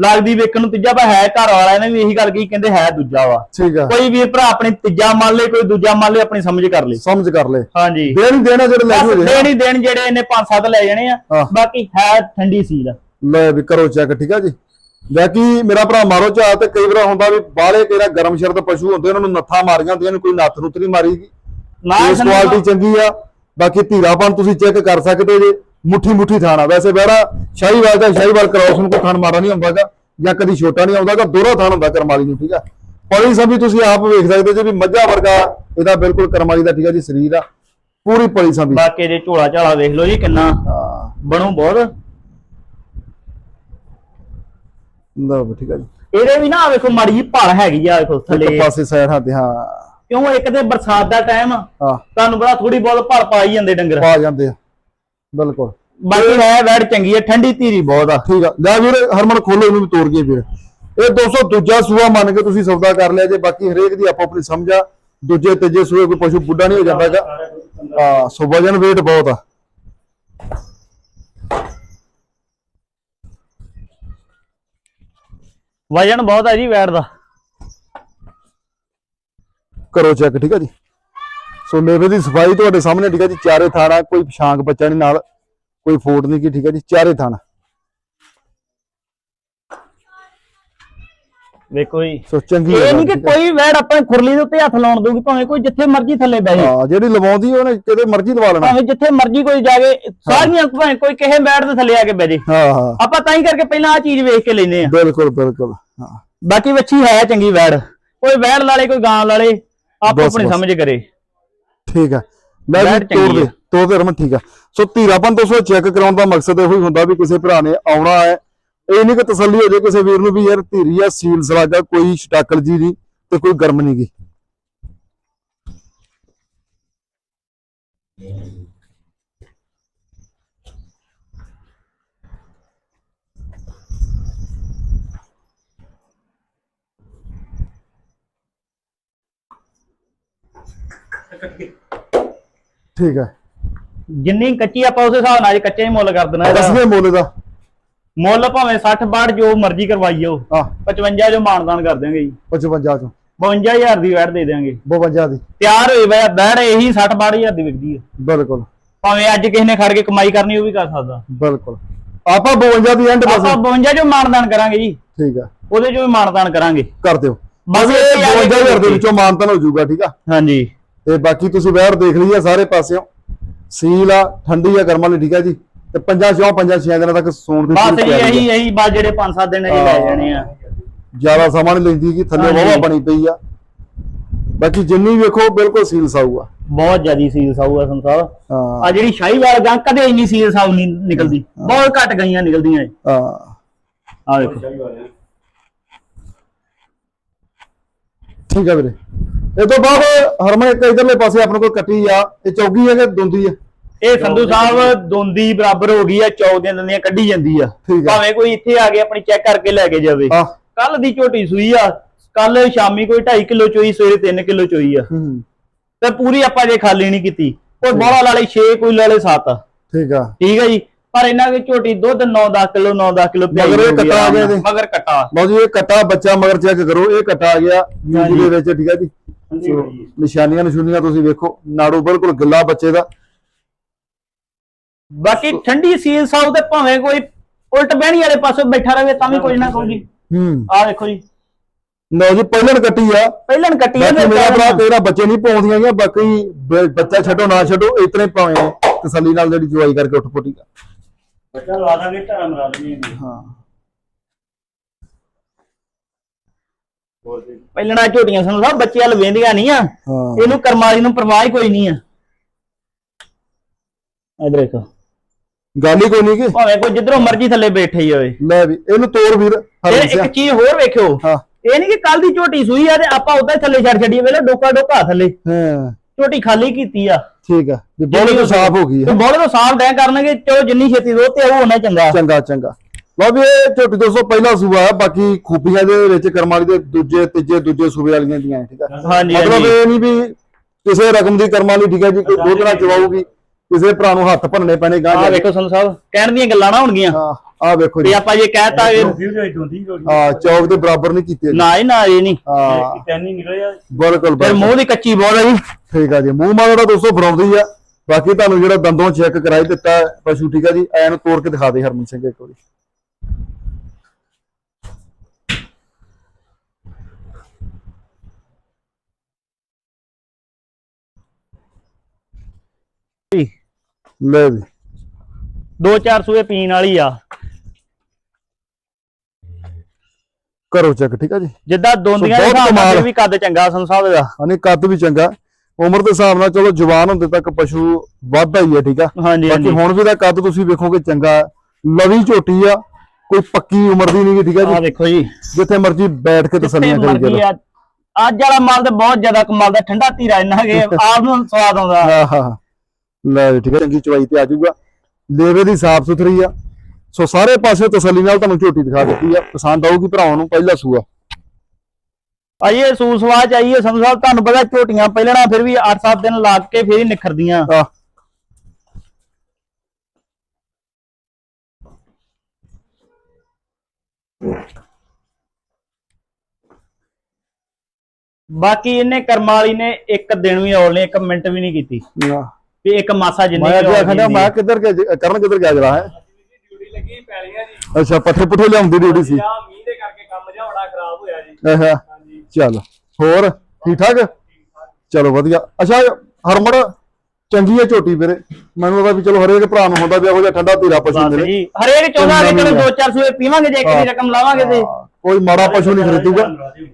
B: ਲੱਗਦੀ ਵੇਖਣ ਨੂੰ ਤੀਜਾ ਪਰ ਹੈ ਘਰ ਵਾਲਿਆਂ ਨੇ ਵੀ ਇਹੀ ਗੱਲ ਕਹੀ ਕਹਿੰਦੇ ਹੈ ਦੂਜਾ ਵਾ।
A: ਠੀਕ ਆ।
B: ਕੋਈ ਵੀਰ ਭਰਾ ਆਪਣੀ ਤੀਜਾ ਮੰਨ ਲੇ ਕੋਈ ਦੂਜਾ ਮੰਨ ਲੇ ਆਪਣੀ ਸਮਝ ਕਰ ਲੇ।
A: ਸਮਝ ਕਰ ਲੈ।
B: ਹਾਂਜੀ।
A: ਦੇਣ ਦੇਣਾ ਜਿਹੜੇ ਲੈ ਹੋ
B: ਦੇਣ ਹੀ ਦੇਣ ਜਿਹੜੇ ਇਹਨੇ ਪੰਜ ਸੱਤ ਲੈ ਜਾਣੇ ਆ। ਬਾਕੀ ਹੈ ਠੰਡੀ ਸੀਲ। ਆ
A: ਲੈ ਵੀ ਕਰੋ ਚੈੱਕ ਠੀਕ ਆ ਜੀ? ਬਾਕੀ ਮੇਰਾ ਭਰਾ ਮਾਰੋ ਚਾਹ ਤੇ ਕਈ ਵਾਰ ਹੁੰਦਾ ਵੀ ਬਾਹਲੇ ਕਿਹੜਾ ਗਰਮ ਸ਼ਰਤ ਪਸ਼ੂ ਹੁੰਦੇ ਉਹਨਾਂ ਨੂੰ ਨੱਥਾਂ ਮਾਰੀਆਂ ਹੁੰਦੀਆਂ ਨੇ ਕੋਈ ਨੱਥ ਨੁੱਤ ਨਹੀਂ ਮਾਰੀਗੀ।
B: ਨਾ
A: ਕੁਆਲਿਟੀ ਚੰਗੀ ਆ। ਬਾਕੀ ਧੀਰਾਪਨ ਤੁਸੀਂ ਚੈੱਕ ਕਰ ਸਕਦੇ ਜੇ ਮੁੱਠੀ ਮੁੱਠੀ ਥਾਣਾ ਵੈਸੇ ਬਹਿਰਾ ਸ਼ਾਹੀਵਾਲ ਦਾ ਸ਼ਾਹੀਵਾਲ ਕ੍ਰਾਸ ਨੂੰ ਕੋਈ ਥਾਣ ਮਾਰਾ ਨਹੀਂ ਹੁੰਦਾਗਾ ਜਾਂ ਕਦੀ ਛੋਟਾ ਨਹੀਂ ਆਉਂਦਾਗਾ ਦੋਹਰਾ ਥਾਣ ਹੁੰਦਾ ਕਰਮਾਲੀ ਨੂੰ ਠੀਕ ਆ? ਪਲੀ ਸਭ ਵੀ ਤੁਸੀਂ ਆਪ ਵੇਖ ਸਕਦੇ ਜੇ ਵੀ ਮੱਝਾ ਵਰਗਾ ਇਹਦਾ ਬਿਲਕੁਲ ਕਰਮਾਲੀ ਦਾ ਠੀਕ ਆ ਜੀ ਸਰੀਰ ਆ। ਪੂਰੀ ਪਲੀ ਸਭ
B: ਬਾਕੀ ਜੇ ਝੋਲਾ ਝਾਲਾ ਵੇਖ ਲਓ ਜੀ ਕਿੰਨਾ ਬਣੂ ਬਹੁਤ।
A: ਲਓ ਠੀਕ ਆ ਜੀ।
B: ਇਹਦੇ ਵੀ ਨਾ ਵੇਖੋ ਮਾੜੀ ਜੀ ਭਲ ਹੈਗੀ ਆ ਵੇਖੋ
A: ਇੱਕ
B: ਥੱਲੇ।
A: ਪਾਸੇ ਸਾਈਡ ਹਾਂ ਤੇ ਹਾਂ।
B: ਕਿਉਂ ਇੱਕ ਤੇ ਬਰਸਾਤ ਦਾ ਟਾਈਮ
A: ਹਾਂ।
B: ਤੁਹਾਨੂੰ ਬੜਾ ਥੋੜੀ ਬਹੁਤ ਭਲ ਪਾਈ ਜਾਂਦੇ ਡੰਗਰ।
A: ਪਾ ਜਾਂਦੇ ਆ। ਬਿਲਕੁਲ।
B: ਬਾਕੀ ਹੈ ਵੈੜ ਚੰਗੀ ਹੈ ਠੰਡੀ ਧੀਰੀ ਬਹੁਤ ਆ।
A: ਠੀਕ ਆ। ਲੈ ਵੀਰ ਹਰਮਨ ਖੋਲੋ ਇਹਨੂੰ ਵੀ ਤੋੜ ਕੇ ਵੀਰ ਇਹ 200 ਦੂਜਾ ਸੂਆ ਮੰਨ ਕੇ ਤੁਸੀਂ ਸੌਦਾ ਕਰ ਲਿਆ ਜੇ ਬਾਕੀ ਹਰੇਕ ਦੀ ਆਪੋ ਆਪਣੀ ਸਮਝ ਆ। ਦੂਜੇ ਤੀਜੇ ਸੂਏ ਕੋਈ ਪਸ਼ੂ ਬੁੱਢਾ ਨਹੀਂ ਹੋ ਜਾਂਦਾ ਹੈਗਾ ਆ ਸੋ ਵਜਨ weight ਬਹੁਤ ਆ।
B: ਵਜਨ ਬਹੁਤ ਆ ਜੀ ਵੈਟ ਦਾ।
A: ਕਰੋ ਚੈੱਕ ਠੀਕ ਆ ਜੀ। ਸੋ ਲੇਵੇ ਦੀ ਸਫ਼ਾਈ ਤੁਹਾਡੇ ਸਾਹਮਣੇ, ਠੀਕ ਹੈ ਜੀ। ਚਾਰੇ ਥਾਣਾ, ਕੋਈ ਪਛਾਂਕ ਬੱਚਾ ਨਹੀਂ ਨਾਲ, ਕੋਈ ਫੋਟ ਨਹੀਂ ਕੀ, ਠੀਕ ਆ ਜੀ। ਚਾਰੇ ਥਾਣਾ।
B: ਵੇਖੋ ਜੀ।
A: ਸੋ ਚੰਗੀ
B: ਇਹ ਨਹੀਂ ਕਿ। ਕੋਈ ਵੈੜ ਆਪਣੇ ਖੁਰਲੀ ਦੇ ਉੱਤੇ ਹੱਥ ਲਾਉਣ ਦਊਗੀ ਭਾਵੇਂ ਕੋਈ ਜਿੱਥੇ ਮਰਜ਼ੀ ਥੱਲੇ ਬਹਿ ਜਾਏ
A: ਹਾਂ ਜਿਹੜੀ ਲਵਾਉਂਦੀ ਉਹਨੇ ਕਿਤੇ ਮਰਜ਼ੀ ਲਵਾ ਲੈਣਾ।
B: ਭਾਵੇਂ ਜਿੱਥੇ ਮਰਜ਼ੀ ਕੋਈ ਜਾਵੇ ਸਾਰੀਆਂ ਭਾਵੇਂ ਕੋਈ ਕਿਸੇ ਵੈੜ ਦੇ ਥੱਲੇ ਆ ਕੇ ਬਹਿ ਜਾਏ
A: ਹਾਂ ਹਾਂ।
B: ਆਪਾਂ ਤਾਂ ਹੀ ਕਰਕੇ ਪਹਿਲਾਂ ਆ ਚੀਜ਼ ਵੇਖ ਕੇ ਲੈਨੇ ਆ
A: ਬਿਲਕੁਲ ਬਿਲਕੁਲ ਹਾਂ।
B: ਬਾਕੀ ਵੱਛੀ ਹੈ ਚੰਗੀ ਵੈੜ। ਕੋਈ ਵੈੜ ਲਾਲੇ ਕੋਈ ਗਾਂ ਲਾਲੇ ਆਪੋ ਆਪਣੀ। ਸਮਝ ਕਰੇ।
A: ਠੀਕ ਆ ਲੈ ਵੀ ਤੋੜ ਦੇ। ਤੋੜ ਦੇ ਰਮਨ ਠੀਕ ਆ ਸੋ ਧੀਰਾਪਨ ਤੋਂ ਸੋ ਚੈੱਕ ਕਰਾਉਣ ਦਾ ਮਕਸਦ ਇਹੋ ਹੀ ਹੁੰਦਾ ਵੀ ਕਿਸੇ ਭਰਾ ਨੇ ਆਉਣਾ ਹੈ। ਇਹ ਨਹੀਂ ਕਿ ਤਸੱਲੀ ਹੋ ਜਾਏ ਕਿਸੇ ਵੀਰ ਨੂੰ ਵੀ ਯਾਰ ਧੀਰੀ ਆ ਸੀਲ ਸਲਾਗਾ ਕੋਈ ਸਟਾਕਲ ਜੀ ਨਹੀਂ ਤੇ ਕੋਈ ਗਰਮ ਨਹੀਂ ਗੀ। ਠੀਕ ਹੈ
B: ਜਿੰਨੀ ਕੱਚੀ ਆਪਾਂ ਉਸ ਹਿਸਾਬ ਨਾਲ ਕੱਚੇ ਹੀ ਮੁੱਲ ਕਰ ਦੇਣਾ ਇਹਦਾ।
A: ਦੱਸਵੇਂ ਮੁੱਲ ਦਾ
B: ਮੁੱਲ ਭਾਵੇਂ 60 62 ਜੋ ਮਰਜ਼ੀ ਕਰਵਾਈਓ
A: ਆ
B: 55 ਜੋ ਮਾਨਦਾਨ ਕਰ ਦਿਆਂਗੇ ਜੀ।
A: 55 ਚੋਂ।
B: 52000 ਦੀ ਵੈੜ ਦੇ ਦਿਆਂਗੇ।
A: 52 ਦੀ।
B: ਤਿਆਰ ਹੋਈ ਵੈ ਬੈੜ ਇਹੀ 60 62000 ਦੀ ਵਿਕਦੀ ਹੈ।
A: ਬਿਲਕੁਲ।
B: ਭਾਵੇਂ ਅੱਜ ਕਿਸੇ ਨੇ ਖੜ ਕੇ ਕਮਾਈ ਕਰਨੀ ਉਹ ਵੀ ਕਰ ਸਕਦਾ।
A: ਬਿਲਕੁਲ। ਆਪਾਂ 52 ਦੀ ਐਂਡ ਬਸ।
B: ਆਪਾਂ 52 ਜੋ ਮਾਨਦਾਨ ਕਰਾਂਗੇ ਜੀ
A: ਠੀਕ ਆ
B: ਉਹਦੇ ਜੋ ਮਾਨਦਾਨ ਕਰਾਂਗੇ।
A: ਕਰ ਦਿਓ।
B: ਬਸ
A: ਇਹ
B: ਆ ਕੇ
A: 52000 ਦੇ ਵਿੱਚੋਂ ਮਾਨਤਨ ਹੋ ਜਾਊਗਾ ਠੀਕ ਆ?
B: ਹਾਂਜੀ।
A: ਤੇ ਬਾਕੀ ਤੁਸੀਂ ਬਾਹਰ ਦੇਖ ਲਈਏ ਸਾਰੇ ਪਾਸਿਓਂ। ਸੀਲ ਆ ਠੰਡੀ ਆ ਗਰਮਾਂ ਲਈ ਠੀਕ ਆ ਜੀ? ਤੇ ਪੰਜਾਂ ਚੋਂ ਪੰਜਾਂ ਛੇ ਦਿਨਾਂ ਤੱਕ ਸੌਣ ਦੀ
B: ਬਸ
A: ਪੂਰੀ
B: ਜੀ
A: ਤਿਆਰੀ ਆ।
B: ਇਹੀ ਇਹੀ ਬਸ ਜਿਹੜੇ 5-7 ਦਿਨ ਇਹ ਲੈ ਜਾਣੇ ਆ।
A: ਜ਼ਿਆਦਾ ਸਮਾਂ ਨਹੀਂ ਲੈਂਦੀ ਕਿ ਥੱਲੇ
B: ਹਾਂਜੀ।
A: ਵਾਵਾ ਬਣੀ ਪਈ ਆ। ਬਾਕੀ ਜਿੰਨੀ ਵੇਖੋ ਬਿਲਕੁਲ ਸੀਲ ਸਾਊ ਆ।
B: ਬਹੁਤ ਜ਼ਿਆਦੀ ਸੀਲ ਸਾਊ ਆ ਸਾਹਿਬ
A: ਹਾਂ।
B: ਆ ਜਿਹੜੀ ਸ਼ਾਹੀਵਾਲ ਗਾਂ ਕਦੇ ਇੰਨੀ ਸੀਲ ਸਾਊ ਨਹੀਂ ਨਿਕਲਦੀ। ਬਹੁਤ ਘੱਟ ਗਈਆਂ ਨਿਕਲਦੀਆਂ।
A: ਹਾਂ।
B: ਆ ਦੇਖੋ
A: ਠੀਕ ਹੈ ਵੀਰੇ। ਇਹ ਤੋਂ ਬਾਅਦ ਹਰਮਨ ਇੱਕ ਇਧਰਲੇ ਪਾਸੇ ਆਪਣੇ ਕੋਲ ਕੱਟੀ ਆ। ਇਹ ਚੌਗੀ ਹੈ ਕਿ ਦੁੰਦੀ ਹੈ
B: ਇਹ ਸੰਧੂ ਸਾਹਿਬ ਦੋਂਦੀ ਬਰਾਬਰ ਹੋ ਗਈ ਆ ਚੌਕ ਦੀਆਂ ਦੰਦੀਆਂ ਕੱਢੀ ਜਾਂਦੀ ਆ।
A: ਆ।
B: ਭਾਵੇਂ ਕੋਈ ਇੱਥੇ ਆ ਕੇ ਆਪਣੀ ਚੈੱਕ ਕਰਕੇ ਲੈ ਕੇ ਜਾਵੇ।
A: ਆ
B: ਕੱਲ ਦੀ ਝੋਟੀ ਸੂਈ ਆ ਕੱਲ ਸ਼ਾਮੀ ਕੋਈ 2.5 ਕਿਲੋ ਚੋਈ ਸਵੇਰੇ 3 ਕਿਲੋ ਚੋਈ ਆ। ਤੇ ਪੂਰੀ ਆਪਾਂ ਜੇ ਖਾਲੀ ਨਹੀਂ ਕੀਤੀ ਕੋਈ ਬੋਲਾ ਲਾਲੇ 6 ਕੋਈ ਲਾਲੇ 7
A: ਠੀਕ ਆ।
B: ਠੀਕ ਹੈ ਜੀ। ਪਰ ਇਹਨਾਂ ਦੀ ਝੋਟੀ ਦੁੱਧ 9-10 ਕਿਲੋ 9-10 ਕਿਲੋ
A: ਮਗਰ ਇਹ ਕੱਟਾ ਆ ਗਿਆ।
B: ਮਗਰ ਕੱਟਾ।
A: ਲਓ ਜੀ ਇਹ ਕੱਟਾ ਬੱਚਾ ਮਗਰ ਚੈੱਕ ਕਰੋ ਇਹ ਕੱਟਾ ਆ ਗਿਆ ਜੀ ਦੇ ਵਿੱਚ ਠੀਕ ਆ ਜੀ। ਨਿਸ਼ਾਨੀਆਂ ਨਿਸ਼ੂਨੀਆਂ ਤੁਸੀਂ ਵੇਖੋ। ਨਾੜੂ ਬਿਲਕੁਲ ਗਿੱਲਾ ਬੱਚੇ ਦਾ।
B: ਬਾਕੀ ਠੰਡੀ ਸੀਲ ਸਾਊ ਤੇ ਭਾਵੇਂ ਕੋਈ ਉਲਟ ਬਹਿਣੀ ਵਾਲੇ ਪਾਸੇ ਬੈਠਾ ਰਵੇ ਤਾਂ ਵੀ ਕੁਝ ਨਾ ਕਹੂਗੀ।
A: ਹੂੰ।
B: ਆਹ ਦੇਖੋ ਜੀ।
A: ਲਓ ਜੀ ਪਹਿਲਣ ਕੱਟੀ ਆ।
B: ਪਹਿਲਾਂ ਕੱਟੀ
A: ਬਾਕੀ ਮੇਰਾ ਭਰਾ ਤੇਰਾ ਬੱਚੇ ਨਹੀਂ ਪਾਉਂਦੀਆਂ ਗਿਆ ਬਾਕੀ ਬ- ਬੱਚਾ ਛੱਡੋ ਨਾ ਛੱਡੋ ਇਤਨੇ ਭਾਵੇਂ ਤਸੱਲੀ ਨਾਲ ਜਿਹੜੀ ਜੁਆਈ ਕਰਕੇ ਉੱਠ ਪੁੱਟੀ
B: ਬੱਚਾ ਲਾ ਦਾਂਗੇ ਧਰਮ ਲਾ ਦੇਣੀ
A: ਹਾਂ।
B: ਪਹਿਲਣਾ ਝੋਟੀਆਂ ਸਾਨੂੰ ਸਭ ਬੱਚੇ ਹਲ ਵੇਂਦੀਆਂ ਨਹੀਂ ਆ।
A: ਹਾਂ।
B: ਇਹਨੂੰ ਕਰਮਾਲੀ ਨੂੰ ਪਰਵਾਹ ਹੀ ਕੋਈ ਨਹੀਂ ਆ। ਇਧਰ ਦੇਖੋ।
A: ਗੱਲ ਹੀ ਕੋਈ ਨਹੀਂ ਕਿ
B: ਭਾਵੇਂ ਕੋਈ ਜਿੱਧਰੋਂ ਮਰਜ਼ੀ ਥੱਲੇ ਬੈਠੇ ਹੀ ਹੋਵੇ।
A: ਲੈ ਵੀ ਇਹਨੂੰ ਤੋੜ ਵੀਰ
B: ਤੇ ਇੱਕ ਚੀਜ਼ ਹੋਰ ਵੇਖਿਓ।
A: ਹਾਂ।
B: ਇਹ ਨਹੀਂ ਕਿ ਕੱਲ ਦੀ ਝੋਟੀ ਸੂਈ ਆ ਤੇ ਆਪਾਂ ਉਦਾਂ ਹੀ ਥੱਲੇ ਛੱਡ ਛੱਡੀਏ ਵੇਲੇ ਡੋਕਾ ਡੋਕਾ ਥੱਲੇ।
A: ਹਾਂ।
B: ਝੋਟੀ ਖਾਲੀ ਕੀਤੀ ਆ।
A: ਠੀਕ ਆ। ਵੀ ਬੋਲੇ ਤੋਂ ਸਾਫ਼ ਹੋ ਗਈ
B: ਤੇ ਬੋਲੇ ਤੋਂ ਸਾਫ਼ ਡੈ ਕਰਨਗੇ ਚਲੋ ਜਿੰਨੀ ਛੇਤੀ ਦੋ ਤੇ ਉਹ ਹੋਣਾ ਚੰਗਾ।
A: ਚੰਗਾ ਚੰਗਾ। ਲਓ ਵੀ ਇਹ ਝੋਟੀ ਦੋਸਤੋ ਪਹਿਲਾ ਸੂਆ ਹੈ ਬਾਕੀ ਖੂਬੀਆਂ ਦੇ ਵਿੱਚ ਕਰਮਾਲੀ ਦੇ ਦੂਜੇ ਤੀਜੇ ਦੂਜੇ ਸੂਬੇ ਵਾਲੀਆਂ ਦੀਆਂ ਠੀਕ ਆ।
B: ਹਾਂਜੀ
A: ਮਤਲਬ
B: ਹਾਂਜੀ।
A: ਇਹ ਨਹੀਂ ਵੀ ਕਿਸੇ ਰਕਮ ਦੀ ਕਰਮਾਲੀ ਠੀਕ ਹੈ ਜੀ ਕੋਈ ਨਾ ਚਵਾਉਗੀ ਕਿਸੇ ਭਰਾ ਨੂੰ ਹੱਥ ਭੰਨਣੇ ਪੈਣੇ ਗਾਂ
B: ਆਹ ਵੇਖੋ ਸੰਤ ਸਾਹਿਬ ਕਹਿਣ ਦੀਆਂ ਗੱਲਾਂ ਨਾ ਹੋਣਗੀਆਂ।
A: ਹਾਂ ਆ ਵੇਖੋ ਜੀ।
B: ਆਪਾਂ ਜੇ ਕਹਿਤਾ ਇਹ
A: ਹਾਂ ਚੌਕ ਦੇ ਬਰਾਬਰ ਨਹੀਂ ਕੀਤੀ।
B: ਨਾ ਹੀ ਨਾ ਇਹ ਨਹੀਂ।
A: ਹਾਂ।
B: ਟੈਨੀ ਨਿਕਲਿਆ।
A: ਬਿਲਕੁਲ
B: ਫਿਰ
A: ਬਿਲਕੁਲ।
B: ਮੂੰਹ ਦੀ ਕੱਚੀ ਬਹੁਤ ਆ ਜੀ।
A: ਠੀਕ ਆ ਜੀ। ਮੂੰਹ ਮਾਂ ਜਿਹੜਾ ਦੋਸਤੋ ਫਰਾਉਂਦੀ ਆ। ਬਾਕੀ ਤੁਹਾਨੂੰ ਜਿਹੜਾ ਦੰਦੋਂ ਚੈੱਕ ਕਰਾਈ ਦਿੱਤਾ ਹੈ ਪਸ਼ੂ ਠੀਕ ਆ ਜੀ। ਐ ਨੂੰ ਤੋੜ ਕੇ ਦਿਖਾ ਦੇ ਹਰਮਨ ਸਿੰਘ ਇੱਕ ਵਾਰੀ। ਲੈ ਵੀ।
B: ਦੋ ਚਾਰ ਸੂਏ ਪੀਣ ਵਾਲੀ ਆ।
A: ਕਰੋ ਚੈੱਕ ਠੀਕ ਆ ਜੀ?
B: ਜਿੱਦਾਂ ਦੋਂਦੀਆਂ ਦੇ
A: ਬਹੁਤ
B: ਹਿਸਾਬ ਨਾਲ
A: ਕਮਾਲ।
B: ਵੀ ਕੱਦ ਚੰਗਾ ਸੰਤ ਸਾਹਿਬ ਦਾ।
A: ਅਨੇ ਕੱਦ ਵੀ ਚੰਗਾ। ਉਮਰ ਦੇ ਹਿਸਾਬ ਨਾਲ ਚਲੋ ਜਵਾਨ ਹੁੰਦੇ ਤੱਕ ਪਸ਼ੂ ਵੱਧਦਾ ਹੀ ਹੈ ਠੀਕ ਆ?
B: ਹਾਂਜੀ
A: ਬਾਕੀ
B: ਹਾਂਜੀ
A: ਹੁਣ ਵੀ ਦਾ ਕੱਦ ਤੁਸੀਂ ਵੇਖੋਗੇ ਚੰਗਾ। ਹੈ। ਲਵੀ ਝੋਟੀ ਆ ਕੋਈ ਪੱਕੀ ਉਮਰ ਦੀ ਨਹੀਂ ਠੀਕ ਆ
B: ਆਹ
A: ਜੀ
B: ਦੇਖੋ ਜੀ।
A: ਜਿੱਥੇ ਮਰਜ਼ੀ ਬੈਠ ਕੇ ਤਸੱਲੀਆਂ ਕਰੀ
B: ਮਰਜ਼ੀ ਆ। ਅੱਜ ਵਾਲਾ ਮਾਲ ਤੇ ਬਹੁਤ ਜ਼ਿਆਦਾ ਕਮਾਲ ਦਾ ਠੰਡਾ ਧੀਰਾ ਇੰਨਾ ਕਿ ਆਪ ਨੂੰ ਸਵਾਦ ਆਉਂਦਾ।
A: ਹਾਂ ਹਾਂ ਲੈ ਠੀਕ ਹੈ ਚੰਗੀ ਚਵਾਈ ਤੇ ਆ ਜਾਊਗਾ। ਲੇਵੇ ਦੀ ਸਾਫ਼ ਸੁਥਰੀ ਆ। ਸੋ ਸਾਰੇ ਪਾਸੇ ਤਸੱਲੀ ਨਾਲ ਤੁਹਾਨੂੰ ਝੋਟੀ ਦਿਖਾ ਦਿੱਤੀ ਆ। ਪਸੰਦ ਆਊਗੀ ਭਰਾਵਾਂ ਨੂੰ ਪਹਿਲਾ ਸੂਆ।
B: ਆਈਏ ਸੂਸਵਾ ਚ ਆਈਏ। ਸੰਤ ਸਾਹਿਬ ਤੁਹਾਨੂੰ ਪਤਾ ਝੋਟੀਆਂ ਪਹਿਲਣਾ ਫਿਰ ਵੀ 8-7 ਦਿਨ ਲੱਗ ਕੇ ਫਿਰ ਹੀ ਨਿਖਰਦੀਆਂ। ਬਾਕੀ ਇਹਨੇ ਕਰਮਾਂ ਵਾਲੀ ਨੇ ਇੱਕ ਦਿਨ ਵੀ ਔਲ ਨੇ ਇੱਕ ਮਿੰਟ ਵੀ ਨਹੀਂ ਕੀਤੀ। ਵੀ ਇੱਕ ਮਾਸਾ ਜਿੰਨੀ
A: ਮੈਂ ਆਖਿਆ
B: ਹੁੰਦੀ
A: ਮੈਂ। ਕਿੱਧਰ ਗਿਆ ਕਰਨ ਕਿੱਧਰ ਗਿਆ ਜਰਾ ਹੈ?
C: ਡਿਊਟੀ ਲੱਗੀ ਪੈਲੀਆਂ ਜੀ
A: ਅੱਛਾ ਪੱਠੇ ਪੁੱਠੇ ਲਿਆਉਂਦੀ ਡਿਊਟੀ ਸੀ।
C: ਆ ਮੀਂਹ ਦੇ ਕਰਕੇ ਕੰਮ ਜਿਹਾ ਬੜਾ ਖਰਾਬ ਹੋਇਆ ਜੀ।
A: ਆਹਾ
C: ਹਾਂਜੀ।
A: ਚੱਲ ਹੋਰ? ਠੀਕ ਠਾਕ? ਚਲੋ ਵਧੀਆ। ਅੱਛਾ ਹਰਮੜ ਚੰਗੀ ਹੈ ਝੋਟੀ ਵੀਰੇ। ਮੈਨੂੰ ਲੱਗਦਾ ਵੀ ਚਲੋ ਹਰੇਕ ਭਰਾ ਨੂੰ ਹੁੰਦਾ ਵੀ ਇਹੋ ਜਿਹਾ ਠੰਡਾ ਧੀਰਾ ਪਸ਼ੂ ਮਿਲੇ।
B: ਜੀ ਹਰੇਕ ਚਲੋ
A: ਨਹੀਂ
B: ਦੋ ਚਾਰ ਸੂਏ ਪੀਵਾਂਗੇ ਜੇ ਇੱਕ ਦੀ ਰਕਮ ਲਾਵਾਂਗੇ ਤੇ।
A: ਕੋਈ ਮਾੜਾ ਪਸ਼ੂ ਨਹੀਂ ਖਰੀਦੂਗਾ।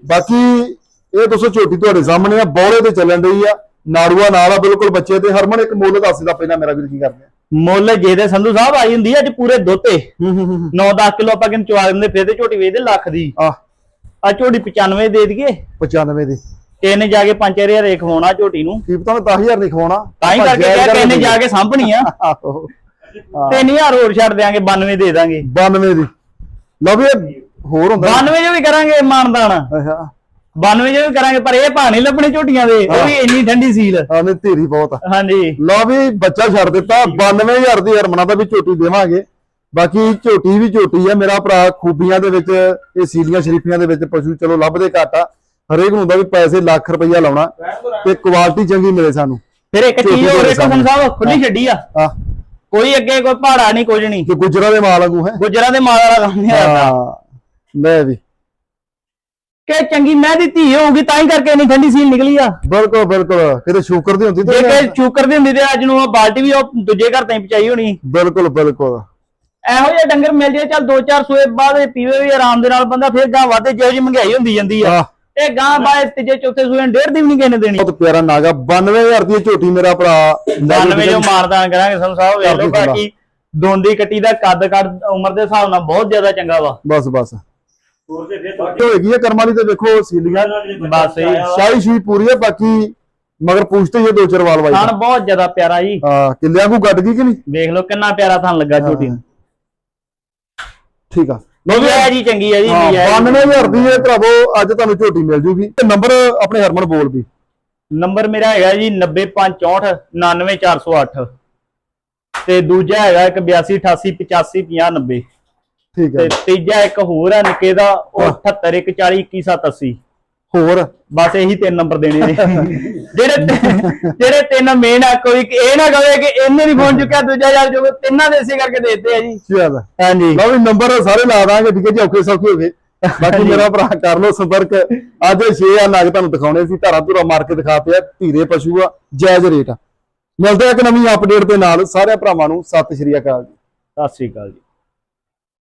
A: ਬਾਕੀ ਇਹ ਦੋਸਤੋ ਝੋਟੀ ਤੁਹਾਡੇ ਸਾਹਮਣੇ ਆ ਬੌਲੇ ਤੇ ਚੱਲਣ ਰਹੀ ਆ। ਨਾੜੂਆ ਨਾਲ ਆ ਬਿਲਕੁਲ ਬੱਚੇ ਤੇ। ਹਰਮਨ ਇੱਕ ਮੁੱਲ ਦੱਸ ਦਾ ਪਹਿਲਾਂ ਮੇਰਾ ਵੀਰ ਕੀ ਕਰਦੇ ਆ।
B: ਮੁੱਲ ਜੇ ਦੇ ਸੰਧੂ ਸਾਹਿਬ ਆਈ ਹੁੰਦੀ ਆ ਅੱਜ ਪੂਰੇ ਦੋਤੇ।
A: ਹੂੰ ਹੂੰ ਹੂੰ
B: 9-10 ਕਿਲੋ ਆਪਾਂ ਕਿਨ ਚਵਾ ਦਿੰਦੇ ਫਿਰ ਤੇ ਝੋਟੀ ਵੇਚਦੇ ਲੱਖ ਦੀ।
A: ਆ
B: ਆ ਝੋਟੀ 95 ਦੇ ਦਈਏ।
A: 95 ਦੀ।
B: ਤਿੰਨ ਜਾ ਕੇ 5000 ਰੇਖ ਖਵਾਉਣਾ ਝੋਟੀ ਨੂੰ।
A: ਕੀ ਪਤਾ 10000 ਨਹੀਂ ਖਵਾਉਣਾ
B: ਤਾਂ ਹੀ ਕਰਕੇ ਕਿਹਾ ਕਿੰਨੇ ਜਾ ਕੇ ਸਾਂਭਣੀ ਆ।
A: ਆਹੋ। ਹਾਂ,
B: 3000 ਹੋਰ ਛੱਡ ਦਿਆਂਗੇ 92 ਦੇ ਦਾਂਗੇ।
A: 92 ਦੀ। ਲਓ ਵੀ ਹੋਰ ਹੁੰਦਾ।
B: 92 ਜੋ ਵੀ ਕਰਾਂਗੇ ਮਾਨਦਾਨ।
A: ਅੱਛਾ।
B: 92 ਜੋ ਵੀ ਕਰਾਂਗੇ ਪਰ ਇਹ ਭਾਣੇ ਲੱਭਣੇ ਝੋਟੀਆਂ ਦੇ ਉਹ ਵੀ ਇੰਨੀ ਠੰਡੀ ਸੀਲ।
A: ਆ ਨੇ ਧੀਰੀ ਬਹੁਤ ਆ।
B: ਹਾਂਜੀ।
A: ਲਓ ਵੀ ਬੱਚਾ ਛੱਡ ਦਿੱਤਾ 92000 ਦੀ ਹਰਮਨਾ ਦਾ ਵੀ ਝੋਟੀ ਦੇਵਾਂਗੇ। ਬਾਕੀ ਝੋਟੀ ਵੀ ਝੋਟੀ ਆ ਮੇਰਾ ਭਰਾ ਖੂਬੀਆਂ ਦੇ ਵਿੱਚ ਇਹ ਸੀਲੀਆਂ ਸ਼ਰੀਫੀਆਂ ਦੇ ਵਿੱਚ ਪਸ਼ੂ ਚਲੋ ਲੱਭਦੇ ਘੱਟ ਆ। ਹਰੇਕ ਨੂੰ ਹੁੰਦਾ ਵੀ ਪੈਸੇ ਲੱਖ ਰੁਪਈਆ ਲਾਉਣਾ ਤੇ ਕੁਆਲਿਟੀ ਚੰਗੀ ਮਿਲੇ ਸਾਨੂੰ।
B: ਫਿਰ ਇੱਕ ਚੀਜ਼ ਹੋਰ ਇੱਕ ਸੰਤ ਸਾਹਿਬ ਖੁੱਲੀ
A: ਹਾਂ।
B: ਛੱਡੀ ਆ।
A: ਆ
B: ਕੋਈ ਅੱਗੇ ਕੋਈ ਪਹਾੜਾ ਨਹੀਂ ਕੁਝ ਨਹੀਂ।
A: ਗੁਜਰਾਂ ਦੇ ਮਾਲ ਵਾਂਗੂ ਹੈ।
B: ਗੁੱਜਰਾਂ ਦੇ ਮਾਲ ਵਾਲਾ ਕੰਮ ਨਹੀਂ ਆ
A: ਹਾਂ। ਲੈ ਵੀ।
B: ਕਿ ਚੰਗੀ ਮੈਂ ਦੀ ਧੀ ਹੋਊਗੀ ਤਾਂ ਹੀ ਕਰਕੇ ਇੰਨੀ ਠੰਡੀ ਸੀਲ ਨਿਕਲੀ ਆ।
A: ਬਿਲਕੁਲ ਬਿਲਕੁਲ। ਕਿਤੇ ਸ਼ੂਕਰ ਦੀ ਹੁੰਦੀ
B: ਜੇ
A: ਤੇ
B: ਕਿ ਚੂਕਰ ਦੀ ਹੁੰਦੀ ਤੇ ਅੱਜ ਨੂੰ ਉਹ ਬਾਲਟੀ ਵੀ ਉਹ ਦੂਜੇ ਘਰ ਤਾਈਂ ਪਚਾਈ ਹੋਣੀ।
A: ਬਿਲਕੁਲ ਬਿਲਕੁਲ।
B: ਇਹੋ ਜਿਹੇ ਡੰਗਰ ਮਿਲ ਜੇ ਚੱਲ ਦੋ ਚਾਰ ਸੂਏ ਬਾਅਦ ਇਹ ਪੀਵੇ ਵੀ ਆਰਾਮ ਦੇ ਨਾਲ ਬੰਦਾ ਫਿਰ ਗਾਂ ਵਾਧੇ ਜਿਹੋ ਜਿਹੀ ਮਹਿੰਗਾਈ ਹੁੰਦੀ ਜਾਂਦੀ ਆ।
A: ਆ
B: ਇਹ ਗਾਂ ਬਾਏ ਤੀਜੇ ਚੌਥੇ ਸੂਏ ਡੇਢ ਦੀ ਵੀ ਨਹੀਂ ਕਿਸੇ ਨੇ ਦੇਣੀ।
A: ਬਹੁਤ ਪਿਆਰਾ ਨਾਗਾ 92000 ਦੀ ਇਹ ਝੋਟੀ ਮੇਰਾ ਭਰਾ
B: 92 ਜੋ ਮਾਰਦਾ ਕਰਾਂਗੇ ਸਾਨੂੰ ਸਾਹਿਬ ਵੇਖ ਲਓ। ਬਾਕੀ ਦੋਂਦੀ ਕੱਟੀ ਦਾ ਕੱਦ ਕੱਦ ਉਮਰ ਦੇ ਹਿਸਾਬ ਨਾਲ ਬਹੁਤ ਜ਼ਿਆਦਾ ਚੰਗਾ ਵਾ।
A: ਬਸ ਬਸ।
C: ਬਾਕੀ
A: ਹੋਏਗੀ ਇਹ ਕਰਮਾਂ ਦੀ ਤੇ ਦੇਖੋ ਸੀਲੀਆਂ
B: ਬਸ ਸਹੀ
A: ਸ਼ਾਹੀ ਸ਼ੂਈ ਪੂਰੀ ਹੈ ਬਾਕੀ ਮਗਰ ਪੁੱਛਤੇ ਜੇ ਦੋ ਚਾਰ ਵਾਲ ਵਾਈ।
B: ਥਣ ਬਹੁਤ ਜ਼ਿਆਦਾ ਪਿਆਰਾ ਜੀ।
A: ਹਾਂ ਕਿੱਲਿਆਂ ਨੂੰ ਕੱਟ ਗਈ ਕਿ ਨਹੀਂ?
B: ਵੇਖ ਲਓ ਕਿੰਨਾ ਪਿਆਰਾ ਥਣ ਲੱਗਾ ਝੋਟੀ ਨੂੰ
A: ਠੀਕ ਆ।
B: ਲੋ ਜੀ ਆ ਜੀ ਚੰਗੀ ਆ ਜੀ
A: 92000 ਦੀ ਇਹ ਭਰਾਵੋ ਅੱਜ ਤੁਹਾਨੂੰ ਝੋਟੀ ਮਿਲ ਜੂਗੀ। ਤੇ ਨੰਬਰ ਆਪਣੇ ਹਰਮਨ ਬੋਲ ਵੀ।
B: ਨੰਬਰ ਮੇਰਾ ਹੈਗਾ ਜੀ 9564 99408 ਤੇ ਦੂਜਾ ਹੈਗਾ 18288855090
A: ਠੀਕ ਹੈ।
B: ਤੇ ਤੀਜਾ ਇੱਕ ਹੋਰ ਹੈ ਨਿੱਕੇ ਦਾ ਉਹ 78 140 21
A: ਹੋਰ?
B: ਬਸ ਇਹੀ ਤਿੰਨ ਨੰਬਰ ਦੇਣੇ ਨੇ। ਜਿਹੜੇ ਜਿਹੜੇ ਤਿੰਨ ਮੇਨ ਆ ਕੋਈ ਇਹ ਨਾ ਕਹੇ ਕਿ ਇਹਨੇ ਨਹੀਂ ਫੋਨ ਚੁੱਕਿਆ ਦੂਜਾ ਯਾਰ ਜੋ ਤਿੰਨਾਂ ਦੇ ਇਸੇ ਕਰਕੇ ਦੇਤੇ ਆ ਜੀ।
A: ਚੱਲ
B: ਹਾਂਜੀ।
A: ਲਓ ਵੀ ਨੰਬਰ ਸਾਰੇ ਲਾ ਦਾਂਗੇ ਠੀਕ ਹੈ ਜੀ ਔਖੇ ਸੌਖੇ ਹੋਵੇ ਬਾਕੀ ਮੇਰਾ ਭਰਾ ਕਰ ਲਓ ਸੰਪਰਕ। ਅੱਜ 6 ਆ ਨਗ ਤੁਹਾਨੂੰ ਦਿਖਾਉਣੇ ਸੀ ਧਾਰਾ ਧੁਰਾ ਮਾਰ ਕੇ ਦਿਖਾਤੇ ਆ ਧੀਰੇ ਪਸ਼ੂ ਆ ਜਾਇਜ਼ ਰੇਟ ਆ। ਮਿਲਦੇ ਆ ਇੱਕ ਨਵੀਂ ਅਪਡੇਟ ਦੇ ਨਾਲ ਸਾਰੇ ਭਰਾਵਾਂ ਨੂੰ ਸਤਿ ਸ਼੍ਰੀ ਅਕਾਲ ਜੀ।
B: ਸਤਿ ਸ੍ਰੀ ਅਕਾਲ ਜੀ।